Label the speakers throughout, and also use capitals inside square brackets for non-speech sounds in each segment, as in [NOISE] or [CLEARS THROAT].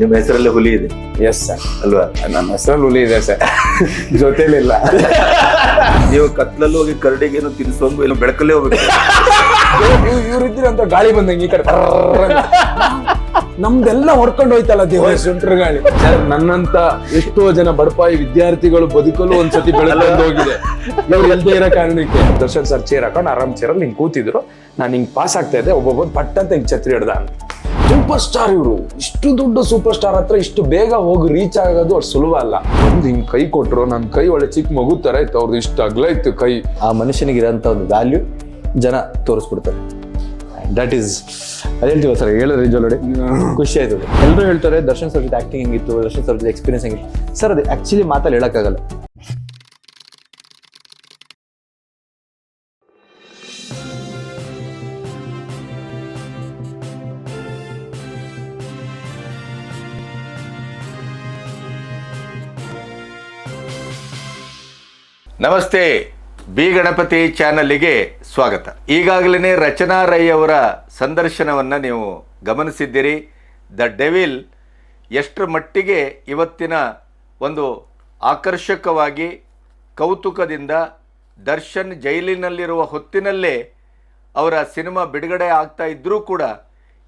Speaker 1: ನಿಮ್ಮ ಹೆಸರಲ್ಲಿ ಹುಲಿ ಇದೆ?
Speaker 2: ಎಸ್ ಸರ್
Speaker 1: ಅಲ್ವಾ?
Speaker 2: ನನ್ನ ಹೆಸರಲ್ಲಿ ಹುಲಿ ಇದೆ ಸರ್ ಜೊತೆಲಿಲ್ಲ.
Speaker 1: ನೀವು ಕತ್ಲಲ್ಲಿ ಹೋಗಿ ಕರಡಿಗೆ ಏನು ತಿನ್ಸೋಂಗು ಇಲ್ಲ ಬೆಳಕಲ್ಲೇ ಹೋಗ್ಬೇಕು.
Speaker 2: ಇವ್ರಿದ್ದೀರ ಅಂತ ಗಾಳಿ ಬಂದಂಗೆ ಈ ಕಡೆ ನಮ್ದೆಲ್ಲ ಹೊಡ್ಕೊಂಡು ಹೋಯ್ತಲ್ಲ ದೇವರ ಸುಂಟ್ರ ಗಾಳಿ. ಸರ್ ನನ್ನಂತ ಎಷ್ಟೋ ಜನ ಬಡಪಾಯಿ ವಿದ್ಯಾರ್ಥಿಗಳು ಬದುಕಲು ಒಂದ್ಸತಿ ಬೆಳಕೊಂಡು ಹೋಗಿದೆ. ಇವ್ರು ಎಲ್ದೇ ಇರೋ ಕಾರಣಕ್ಕೆ. ದರ್ಶನ್ ಸರ್ ಚೇರ್ ಹಾಕೊಂಡು ಆರಾಮ್ ಚೇರಲ್ಲಿ ಹಿಂಗ್ ಕೂತಿದ್ರು. ನಾನು ಹಿಂಗೆ ಪಾಸ್ ಆಗ್ತಾ ಇದ್ದೆ. ಒಬ್ಬೊಬ್ಬ ಪಟ್ಟಂತ ಅಂತ ಹಿಂಗ್ ಛತ್ರಿ ಹಿಡ್ದ ಸೂಪರ್ ಸ್ಟಾರ್ ಇವರು. ಇಷ್ಟು ದೊಡ್ಡ ಸೂಪರ್ ಸ್ಟಾರ್ ಹತ್ರ ಇಷ್ಟು ಬೇಗ ಹೋಗಿ ರೀಚ್ ಆಗೋದು ಅಷ್ಟು ಸುಲಭ ಅಲ್ಲ. ಒಂದು ಹಿಂಗ್ ಕೈ ಕೊಟ್ರು ನನ್ನ ಕೈ ಒಳ್ಳೆ ಚಿಕ್ಕ ಮಗು ತರ ಇತ್ತು ಅವ್ರದ್ದು ಇಷ್ಟು ಅಗ್ಲ ಇತ್ತು ಕೈ.
Speaker 3: ಆ ಮನುಷ್ಯನಿಗೆ ಇರೋಂಥ ಒಂದು ವ್ಯಾಲ್ಯೂ ಜನ ತೋರಿಸ್ಬಿಡ್ತಾರೆ. ದಟ್ ಈಸ್ ಅದೇ ಹೇಳ್ತೀವ ಸರ್ ಹೇಳಿದ್ರೆ ನಿಜ ನೋಡಿ. [LAUGHS] ಖುಷಿ ಆಯ್ತು. ಎಲ್ಲರೂ ಹೇಳ್ತಾರೆ ದರ್ಶನ್ ಸರ್ ಜೊತೆ ಆಕ್ಟಿಂಗ್ ಹೆಂಗಿತ್ತು ದರ್ಶನ್ ಸರ್ ಜೊತೆ ಎಕ್ಸ್ಪೀರಿಯನ್ಸ್ ಹೆಂಗಿತ್ತು. ಸರ್ ಅದು ಆಕ್ಚುಲಿ ಮಾತಲ್ಲಿ ಹೇಳಕ್ಕಾಗಲ್ಲ.
Speaker 1: ನಮಸ್ತೆ, ಬಿ ಗಣಪತಿ ಚಾನಲ್ಗೆ ಸ್ವಾಗತ. ಈಗಾಗಲೇ ರಚನಾ ರೈ ಅವರ ಸಂದರ್ಶನವನ್ನು ನೀವು ಗಮನಿಸಿದ್ದೀರಿ. ದ ಡೆವಿಲ್ ಎಷ್ಟರ ಮಟ್ಟಿಗೆ ಇವತ್ತಿನ ಒಂದು ಆಕರ್ಷಕವಾಗಿ ಕೌತುಕದಿಂದ ದರ್ಶನ್ ಜೈಲಿನಲ್ಲಿರುವ ಹೊತ್ತಿನಲ್ಲೇ ಅವರ ಸಿನಿಮಾ ಬಿಡುಗಡೆ ಆಗ್ತಾ ಇದ್ದರೂ ಕೂಡ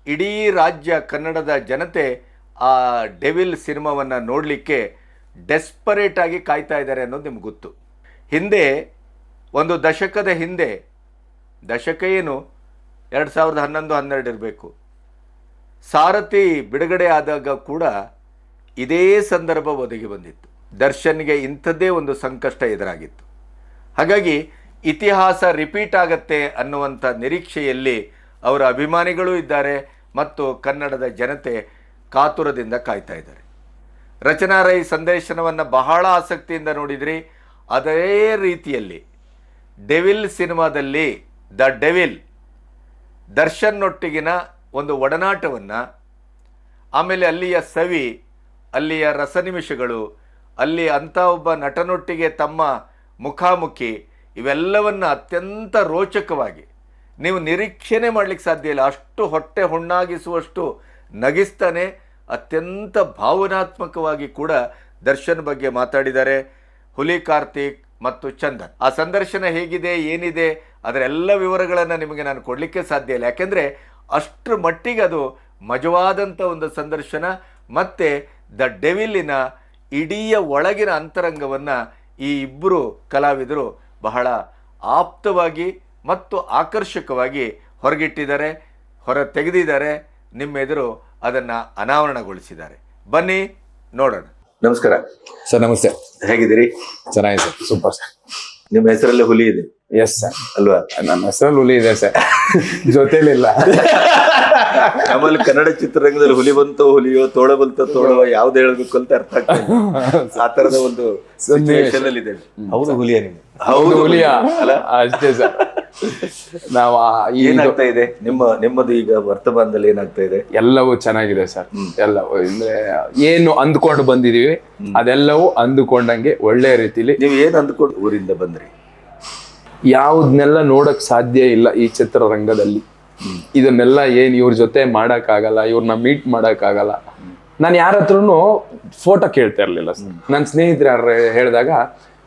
Speaker 1: ಇಡೀ ರಾಜ್ಯ ಕನ್ನಡದ ಜನತೆ ಆ ಡೆವಿಲ್ ಸಿನಿಮಾವನ್ನು ನೋಡಲಿಕ್ಕೆ ಡೆಸ್ಪರೇಟಾಗಿ ಕಾಯ್ತಾ ಇದ್ದಾರೆ ಅನ್ನೋದು ನಿಮ್ಗೆ ಗೊತ್ತು. ಹಿಂದೆ, ಒಂದು ದಶಕದ ಹಿಂದೆ, ದಶಕ ಏನು? ಎರಡು ಸಾವಿರದ ಹನ್ನೊಂದು, ಹನ್ನೆರಡು ಇರಬೇಕು. ಸಾರಥಿ ಬಿಡುಗಡೆ ಆದಾಗ ಕೂಡ ಇದೇ ಸಂದರ್ಭ ಒದಗಿ ಬಂದಿತ್ತು. ದರ್ಶನ್ಗೆ ಇಂಥದ್ದೇ ಒಂದು ಸಂಕಷ್ಟ ಎದುರಾಗಿತ್ತು. ಹಾಗಾಗಿ ಇತಿಹಾಸ ರಿಪೀಟ್ ಆಗತ್ತೆ ಅನ್ನುವಂಥ ನಿರೀಕ್ಷೆಯಲ್ಲಿ ಅವರ ಅಭಿಮಾನಿಗಳೂ ಇದ್ದಾರೆ ಮತ್ತು ಕನ್ನಡದ ಜನತೆ ಕಾತುರದಿಂದ ಕಾಯ್ತಾ ಇದ್ದಾರೆ. ರಚನಾ ರೈ ಸಂದೇಶನವನ್ನು ಬಹಳ ಆಸಕ್ತಿಯಿಂದ ನೋಡಿದ್ರಿ. ಅದೇ ರೀತಿಯಲ್ಲಿ ಡೆವಿಲ್ ಸಿನಿಮಾದಲ್ಲಿ ದ ಡೆವಿಲ್ ದರ್ಶನ್ನೊಟ್ಟಿಗಿನ ಒಂದು ಒಡನಾಟವನ್ನು, ಆಮೇಲೆ ಅಲ್ಲಿಯ ಸವಿ, ಅಲ್ಲಿಯ ರಸನಿಮಿಷಗಳು, ಅಲ್ಲಿ ಅಂಥ ಒಬ್ಬ ನಟನೊಟ್ಟಿಗೆ ತಮ್ಮ ಮುಖಾಮುಖಿ ಇವೆಲ್ಲವನ್ನು ಅತ್ಯಂತ ರೋಚಕವಾಗಿ, ನೀವು ನಿರೀಕ್ಷೆ ಮಾಡಲಿಕ್ಕೆ ಸಾಧ್ಯ ಇಲ್ಲ. ಅಷ್ಟು ಹೊಟ್ಟೆ ಹುಣ್ಣಾಗಿಸುವಷ್ಟು ನಗಿಸ್ತಾನೆ, ಅತ್ಯಂತ ಭಾವನಾತ್ಮಕವಾಗಿ ಕೂಡ ದರ್ಶನ್ ಬಗ್ಗೆ ಮಾತಾಡಿದ್ದಾರೆ. ಹುಲಿ, ಕಾರ್ತಿಕ್ ಮತ್ತು ಚಂದನ್. ಆ ಸಂದರ್ಶನ ಹೇಗಿದೆ, ಏನಿದೆ, ಅದರ ಎಲ್ಲ ವಿವರಗಳನ್ನು ನಿಮಗೆ ನಾನು ಕೊಡಲಿಕ್ಕೆ ಸಾಧ್ಯ ಇಲ್ಲ. ಯಾಕೆಂದರೆ ಅಷ್ಟರ ಮಟ್ಟಿಗೆ ಅದು ಮಜವಾದಂಥ ಒಂದು ಸಂದರ್ಶನ ಮತ್ತು ದ ಡೆವಿಲಿನ ಇಡೀ ಒಳಗಿನ ಅಂತರಂಗವನ್ನು ಈ ಇಬ್ಬರು ಕಲಾವಿದರು ಬಹಳ ಆಪ್ತವಾಗಿ ಮತ್ತು ಆಕರ್ಷಕವಾಗಿ ಹೊರಗಿಟ್ಟಿದ್ದಾರೆ, ಹೊರ ತೆಗೆದಿದ್ದಾರೆ ನಿಮ್ಮೆದುರು ಅದನ್ನು ಅನಾವರಣಗೊಳಿಸಿದ್ದಾರೆ. ಬನ್ನಿ, ನೋಡೋಣ. ನಮಸ್ಕಾರ.
Speaker 2: ಸರ್ ನಮಸ್ತೆ.
Speaker 1: ಹೇಗಿದ್ದೀರಿ?
Speaker 2: ಚೆನ್ನಾಗಿ ಸರ್. Super sir.
Speaker 1: ನಿಮ್ಮ ಹೆಸರಲ್ಲೇ ಹುಲಿ ಇದೆ?
Speaker 2: ಎಸ್ ಸರ್
Speaker 1: ಅಲ್ವಾ?
Speaker 2: ನನ್ನ ಹೆಸರಲ್ಲಿ ಹುಲಿ ಇದೆ ಸರ್. ಜೊತೆಲಿಲ್ಲ.
Speaker 1: ಆಮೇಲೆ ಕನ್ನಡ ಚಿತ್ರರಂಗದಲ್ಲಿ ಹುಲಿ ಬಂತೋ ಹುಲಿಯೋ ತೋಳ ಬಂತೋ ತೋಳೋ ಯಾವ್ದು ಹೇಳ್ಬೇಕು ಅಂತ ಅರ್ಥ ಆಗ್ತದೆ ಆ ತರದ ಒಂದು ಇದೆ
Speaker 3: ಹೌದು ಹುಲಿಯ ನೀವು
Speaker 1: ಹೌದು
Speaker 2: ಹುಲಿಯ?
Speaker 1: ಅಲ್ಲ?
Speaker 2: ಅಷ್ಟೇ ಸರ್. [LAUGHS] ನಾವು
Speaker 1: ಏನಾಗ್ತಾ ಇದೆ? ನಿಮ್ಮ ನಿಮ್ಮದು ಈಗ ವರ್ತಮಾನದಲ್ಲಿ ಏನಾಗ್ತಾ ಇದೆ?
Speaker 2: ಎಲ್ಲವೂ ಚೆನ್ನಾಗಿದೆ ಸರ್. ಎಲ್ಲವೂ. ಅಂದ್ರೆ ಏನು ಅಂದ್ಕೊಂಡು ಬಂದಿದೀವಿ ಅದೆಲ್ಲವೂ ಅಂದುಕೊಂಡಂಗೆ ಒಳ್ಳೆ ರೀತಿಲಿ.
Speaker 1: ನೀವು ಏನ್ ಅಂದ್ಕೊಂಡು ಊರಿಂದ ಬಂದ್ರಿ?
Speaker 2: ಯಾವ್ದನ್ನೆಲ್ಲ ನೋಡಕ್ ಸಾಧ್ಯ ಇಲ್ಲ ಈ ಚಿತ್ರರಂಗದಲ್ಲಿ. ಇದನ್ನೆಲ್ಲ ಏನ್ ಇವ್ರ ಜೊತೆ ಮಾಡಕ್ ಆಗಲ್ಲ ಇವ್ರನ್ನ ಮೀಟ್ ಮಾಡಕ್ ಆಗಲ್ಲ ನಾನು ಯಾರ ಹತ್ರನು ಫೋಟೋ ಕೇಳ್ತಾ ಇರ್ಲಿಲ್ಲ ನನ್ನ ಸ್ನೇಹಿತರು ಯಾರು ಹೇಳಿದಾಗ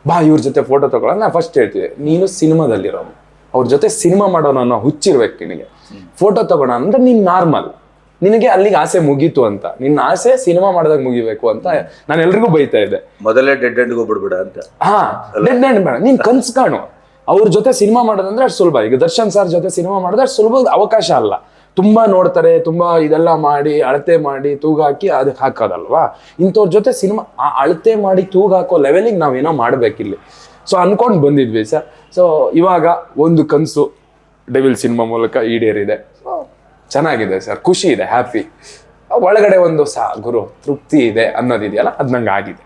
Speaker 2: ಬಾ ಇವ್ರ ಜೊತೆ ಫೋಟೋ ತಗೊಳ್ಳ ನಾ ಫಸ್ಟ್ ಹೇಳ್ತೀವಿ ನೀನು ಸಿನಿಮಾದಲ್ಲಿರೋನು ಅವ್ರ ಜೊತೆ ಸಿನಿಮಾ ಮಾಡೋಣ ಅನ್ನೋ ಹುಚ್ಚಿರ್ಬೇಕು ನಿನಗೆ. ಫೋಟೋ ತಗೋಣ ಅಂದ್ರೆ ನೀನ್ ನಾರ್ಮಲ್ ನಿನಗೆ ಅಲ್ಲಿಗೆ ಆಸೆ ಮುಗೀತು ಅಂತ. ನಿನ್ನ ಆಸೆ ಸಿನಿಮಾ ಮಾಡಿದಾಗ ಮುಗಿಬೇಕು ಅಂತ ನಾನು ಎಲ್ರಿಗೂ ಬೈತಾ ಇದ್ದೆ.
Speaker 1: ಮೊದಲೇ ಡೆಡ್ ಎಂಡ್ ಹೋಗ್ಬಿಡ್ಬೇಡ ಅಂತ.
Speaker 2: ಹಾ ಡೆಡ್ ಎಂಡ್ ಬೇಡ. ನೀನ್ ಕನ್ಸ್ ಕಾಣು. ಅವ್ರ ಜೊತೆ ಸಿನಿಮಾ ಮಾಡೋದಂದ್ರೆ ಅಷ್ಟು ಸುಲಭ. ಈಗ ದರ್ಶನ್ ಸರ್ ಜೊತೆ ಸಿನಿಮಾ ಮಾಡಿದ್ರೆ ಅಷ್ಟು ಸುಲಭ ಅವಕಾಶ ಅಲ್ಲ. ತುಂಬಾ ನೋಡ್ತಾರೆ ತುಂಬಾ ಇದೆಲ್ಲ ಮಾಡಿ ಅಳತೆ ಮಾಡಿ ತೂಗ ಹಾಕಿ ಅದಕ್ಕೆ ಹಾಕೋದಲ್ವಾ? ಇಂಥವ್ರ ಜೊತೆ ಸಿನಿಮಾ ಆ ಅಳತೆ ಮಾಡಿ ತೂಗ ಹಾಕೋ ಲೆವೆಲಿಗೆ ನಾವೇನೋ ಮಾಡ್ಬೇಕಿಲ್ಲಿ. ಸೊ ಅನ್ಕೊಂಡು ಬಂದಿದ್ವಿ ಸರ್ ಸೊ ಇವಾಗ ಒಂದು ಕನಸು ಡೆವಿಲ್ ಸಿನಿಮಾ ಮೂಲಕ ಈಡೇರಿದೆ. ಸೊ ಚೆನ್ನಾಗಿದೆ ಸರ್ ಖುಷಿ ಇದೆ ಹ್ಯಾಪಿ ಒಳಗಡೆ ಒಂದು ಸಾ ಗುರು ತೃಪ್ತಿ ಇದೆ ಅನ್ನೋದಿದೆಯಲ್ಲ ಅದು ನಂಗೆ ಆಗಿದೆ.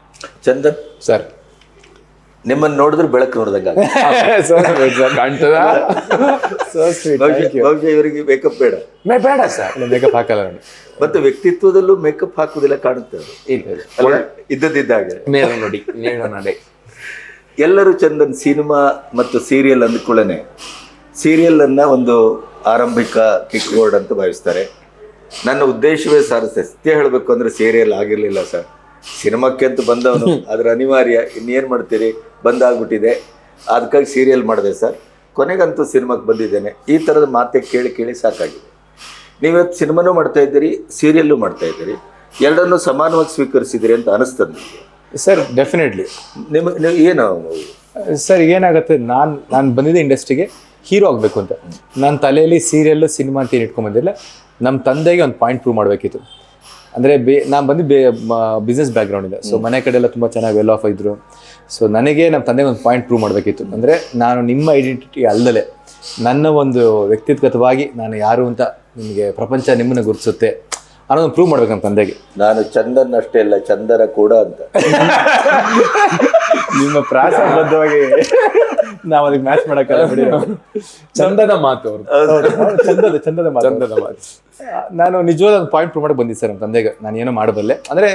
Speaker 1: ಚಂದನ್?
Speaker 2: ಸರ್
Speaker 1: ನಿಮ್ಮನ್ನು ನೋಡಿದ್ರೆ ಬೆಳಕು ನೋಡ್ದಂಗ [LAUGHS]
Speaker 2: ಕಾಣ್ತದ?
Speaker 1: ಬಹುಶಃ ಇವರಿಗೆ ಮೇಕಪ್ ಬೇಡ.
Speaker 2: ಬೇಡ ಸರ್
Speaker 3: ಮೇಕಪ್ ಹಾಕಲ್ಲ ನಾನು.
Speaker 1: ಮತ್ತೆ ವ್ಯಕ್ತಿತ್ವದಲ್ಲೂ ಮೇಕಪ್ ಹಾಕುದಿಲ್ಲ ಕಾಣುತ್ತೆ.
Speaker 2: ಇಲ್ಲ ನೇರ ನೋಡಿ ನೇರ ನಡೆ.
Speaker 1: ಎಲ್ಲರೂ ಚಂದನ್ ಸಿನಿಮಾ ಮತ್ತು ಸೀರಿಯಲ್ ಅಂದ ಸೀರಿಯಲ್ ಅನ್ನ ಒಂದು ಆರಂಭಿಕ ಕಿಕ್ ಬೋರ್ಡ್ ಅಂತ ಭಾವಿಸ್ತಾರೆ. ನನ್ನ ಉದ್ದೇಶವೇ ಸರ್ ಸತ್ಯ ಹೇಳಬೇಕು ಅಂದ್ರೆ ಸೀರಿಯಲ್ ಆಗಿರಲಿಲ್ಲ ಸರ್. ಸಿನಿಮಾಕ್ಕೆ ಅಂತ ಬಂದವನು ಅದ್ರ ಅನಿವಾರ್ಯ ಇನ್ನೇನು ಮಾಡ್ತೀರಿ? ಬಂದಾಗ್ಬಿಟ್ಟಿದೆ. ಅದಕ್ಕಾಗಿ ಸೀರಿಯಲ್ ಮಾಡಿದೆ ಸರ್. ಕೊನೆಗಂತೂ ಸಿನಿಮಾಕ್ಕೆ ಬಂದಿದ್ದೇನೆ. ಈ ಥರದ ಮಾತೆ ಕೇಳಿ ಕೇಳಿ ಸಾಕಾಗಿದೆ. ನೀವತ್ತು ಸಿನಿಮಾನೂ ಮಾಡ್ತಾ ಇದ್ದೀರಿ ಸೀರಿಯಲ್ಲು ಮಾಡ್ತಾ ಇದ್ದೀರಿ. ಎರಡನ್ನೂ ಸಮಾನವಾಗಿ ಸ್ವೀಕರಿಸಿದಿರಿ ಅಂತ ಅನಿಸ್ತದೆ ನನಗೆ.
Speaker 3: ಸರ್ ಡೆಫಿನೆಟ್ಲಿ
Speaker 1: ನಿಮ್ಮ ನೀವು ಏನು
Speaker 3: ಸರ್ ಏನಾಗುತ್ತೆ? ನಾನು ನಾನು ಬಂದಿದ್ದೆ ಇಂಡಸ್ಟ್ರಿಗೆ ಹೀರೋ ಆಗಬೇಕು ಅಂತ. ನನ್ನ ತಲೆಯಲ್ಲಿ ಸೀರಿಯಲ್ಲು ಸಿನಿಮಾ ಅಂತ ಏನು ಇಟ್ಕೊಂಬಂದಿಲ್ಲ ನಮ್ಮ ತಂದೆಗೆ ಒಂದು ಪಾಯಿಂಟ್ ಪ್ರೂವ್ ಮಾಡಬೇಕಿತ್ತು. ಅಂದರೆ ಬೇ ನಾನು ಬಂದು ಬೇ ಬಿಸ್ನೆಸ್ ಇದೆ. ಸೊ ಮನೆ ಕಡೆ ಎಲ್ಲ ತುಂಬ ಚೆನ್ನಾಗಿ ವೆಲ್ ಆಫ್ ಇದ್ದರು ಸೊ ನನಗೆ ನಮ್ಮ ತಂದೆಗೆ ಒಂದು ಪಾಯಿಂಟ್ ಪ್ರೂವ್ ಮಾಡಬೇಕಿತ್ತು. ಅಂದರೆ ನಾನು ನಿಮ್ಮ ಐಡೆಂಟಿಟಿ ಅಲ್ಲದೆ ನನ್ನ ಒಂದು ವ್ಯಕ್ತಿತ್ವವಾಗಿ ನಾನು ಯಾರು ಅಂತ ನಿಮಗೆ ಪ್ರಪಂಚ ನಿಮ್ಮನ್ನು ಗುರುತಿಸುತ್ತೆ. ಅನ್ನೋದನ್ನು ಪ್ರೂವ್ ಮಾಡ್ಬೇಕು ನಮ್ಮ ತಂದೆಗೆ.
Speaker 1: ನಾನು ಚಂದನ್ ಅಷ್ಟೇ ಅಲ್ಲ ಚಂದನ ಕೂಡ ಅಂತ.
Speaker 3: ನಿಮ್ಮ ಪ್ರಾಸ ಬದ್ಧವಾಗಿ ನಾವು ಅದಕ್ಕೆ ಮ್ಯಾಚ್ ಮಾಡಕ್ಕ ಬಿಡಿ.
Speaker 2: ಚಂದದ ಮಾತು ಅವರು
Speaker 3: ಚಂದದ ಚಂದದ ಮಾತು.
Speaker 2: ಚಂದದ ಮಾತು.
Speaker 3: ನಾನು ನಿಜವಾದ ಒಂದು ಪಾಯಿಂಟ್ ಪ್ರೂವ್ ಮಾಡಕ್ಕೆ ಬಂದಿದ್ದೆ ಸರ್ ನಮ್ಮ ತಂದೆಗೆ. ನಾನು ಏನೋ ಮಾಡಬಲ್ಲೆ. ಅಂದರೆ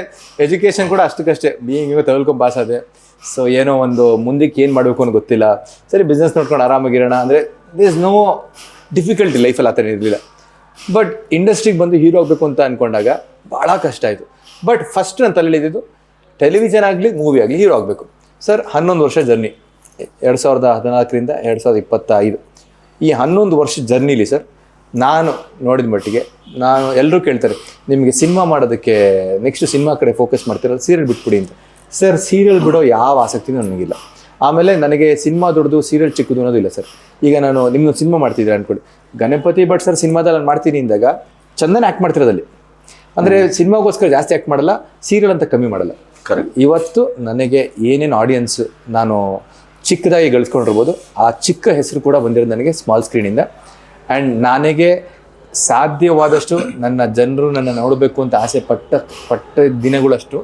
Speaker 3: ಎಜುಕೇಷನ್ ಕೂಡ ಅಷ್ಟಕ್ಕಷ್ಟೇ. ಬೀಯಿಂಗ್ ಇವಾಗ ತಗೊಳ್ಕೊಂಡು ಪಾಸ್ ಆದೆ. ಸೊ ಏನೋ ಒಂದು ಮುಂದಕ್ಕೆ ಏನು ಮಾಡಬೇಕು ಅಂತ ಗೊತ್ತಿಲ್ಲ. ಸರಿ ಬಿಸ್ನೆಸ್ ನೋಡ್ಕೊಂಡು ಆರಾಮಾಗಿರೋಣ. ಅಂದರೆ ದಿಸ್ ನೋ ಡಿಫಿಕಲ್ಟಿ ಲೈಫಲ್ಲಿ ಆ ಥರ ಇರಲಿಲ್ಲ ಬಟ್ ಇಂಡಸ್ಟ್ರಿಗೆ ಬಂದು ಹೀರೋ ಆಗಬೇಕು ಅಂತ ಅಂದ್ಕೊಂಡಾಗ ಭಾಳ ಕಷ್ಟ ಆಯಿತು. ಬಟ್ ಫಸ್ಟ್ ನನ್ನ ತಲೆಯಲ್ಲಿದ್ದು ಟೆಲಿವಿಷನ್ ಆಗಲಿ ಮೂವಿ ಆಗಲಿ ಹೀರೋ ಆಗಬೇಕು. ಸರ್ ಹನ್ನೊಂದು ವರ್ಷ ಜರ್ನಿ ಎರಡು ಸಾವಿರದ ಹದಿನಾಲ್ಕರಿಂದ ಎರಡು ಸಾವಿರದ ಇಪ್ಪತ್ತೈದು. ಈ ಹನ್ನೊಂದು ವರ್ಷ ಜರ್ನಿಲಿ ಸರ್ ನಾನು ನೋಡಿದ ಮಟ್ಟಿಗೆ ನಾನು ಎಲ್ಲರೂ ಕೇಳ್ತಾರೆ, ನಿಮಗೆ ಸಿನಿಮಾ ಮಾಡೋದಕ್ಕೆ ನೆಕ್ಸ್ಟ್ ಸಿನಿಮಾ ಕಡೆ ಫೋಕಸ್ ಮಾಡ್ತಿರೋದು ಸೀರಿಯಲ್ ಬಿಟ್ಬಿಡಿ ಅಂತ. ಸರ್ ಸೀರಿಯಲ್ ಬಿಡೋ ಯಾವ ಆಸಕ್ತಿನೂ ನನಗಿಲ್ಲ. ಆಮೇಲೆ ನನಗೆ ಸಿನಿಮಾ ದೊಡ್ಡದು ಸೀರಿಯಲ್ ಚಿಕ್ಕದು ಅನ್ನೋದು ಇಲ್ಲ ಸರ್ ಈಗ ನಾನು ನಿಮ್ಮದು ಸಿನಿಮಾ ಮಾಡ್ತಿದ್ರೆ ಅನ್ಕೊಳ್ಳಿ. ಗಣಪತಿ ಭಟ್ ಸರ್ ಸಿನಿಮಾದಲ್ಲಿ ನಾನು ಮಾಡ್ತೀನಿ ಅಂದಾಗ ಚಂದನ ಆ್ಯಕ್ಟ್ ಮಾಡ್ತಿರೋದಲ್ಲಿ. ಅಂದರೆ ಸಿನಿಮಾಗೋಸ್ಕರ ಜಾಸ್ತಿ ಆ್ಯಕ್ಟ್ ಮಾಡಲ್ಲ ಸೀರಿಯಲ್ ಅಂತ ಕಮ್ಮಿ ಮಾಡಲ್ಲ.
Speaker 1: ಕರೆಕ್ಟ್
Speaker 3: ಇವತ್ತು ನನಗೆ ಏನೇನು ಆಡಿಯನ್ಸ್ ನಾನು ಚಿಕ್ಕದಾಗಿ ಗಳಿಸ್ಕೊಂಡಿರ್ಬೋದು ಆ ಚಿಕ್ಕ ಹೆಸರು ಕೂಡ ಬಂದಿರೋದು ನನಗೆ ಸ್ಮಾಲ್ ಸ್ಕ್ರೀನಿಂದ ಆ್ಯಂಡ್ ನನಗೆ ಸಾಧ್ಯವಾದಷ್ಟು ನನ್ನ ಜನರು ನನ್ನ ನೋಡಬೇಕು ಅಂತ ಆಸೆ ಪಟ್ಟ ಪಟ್ಟ ದಿನಗಳಷ್ಟು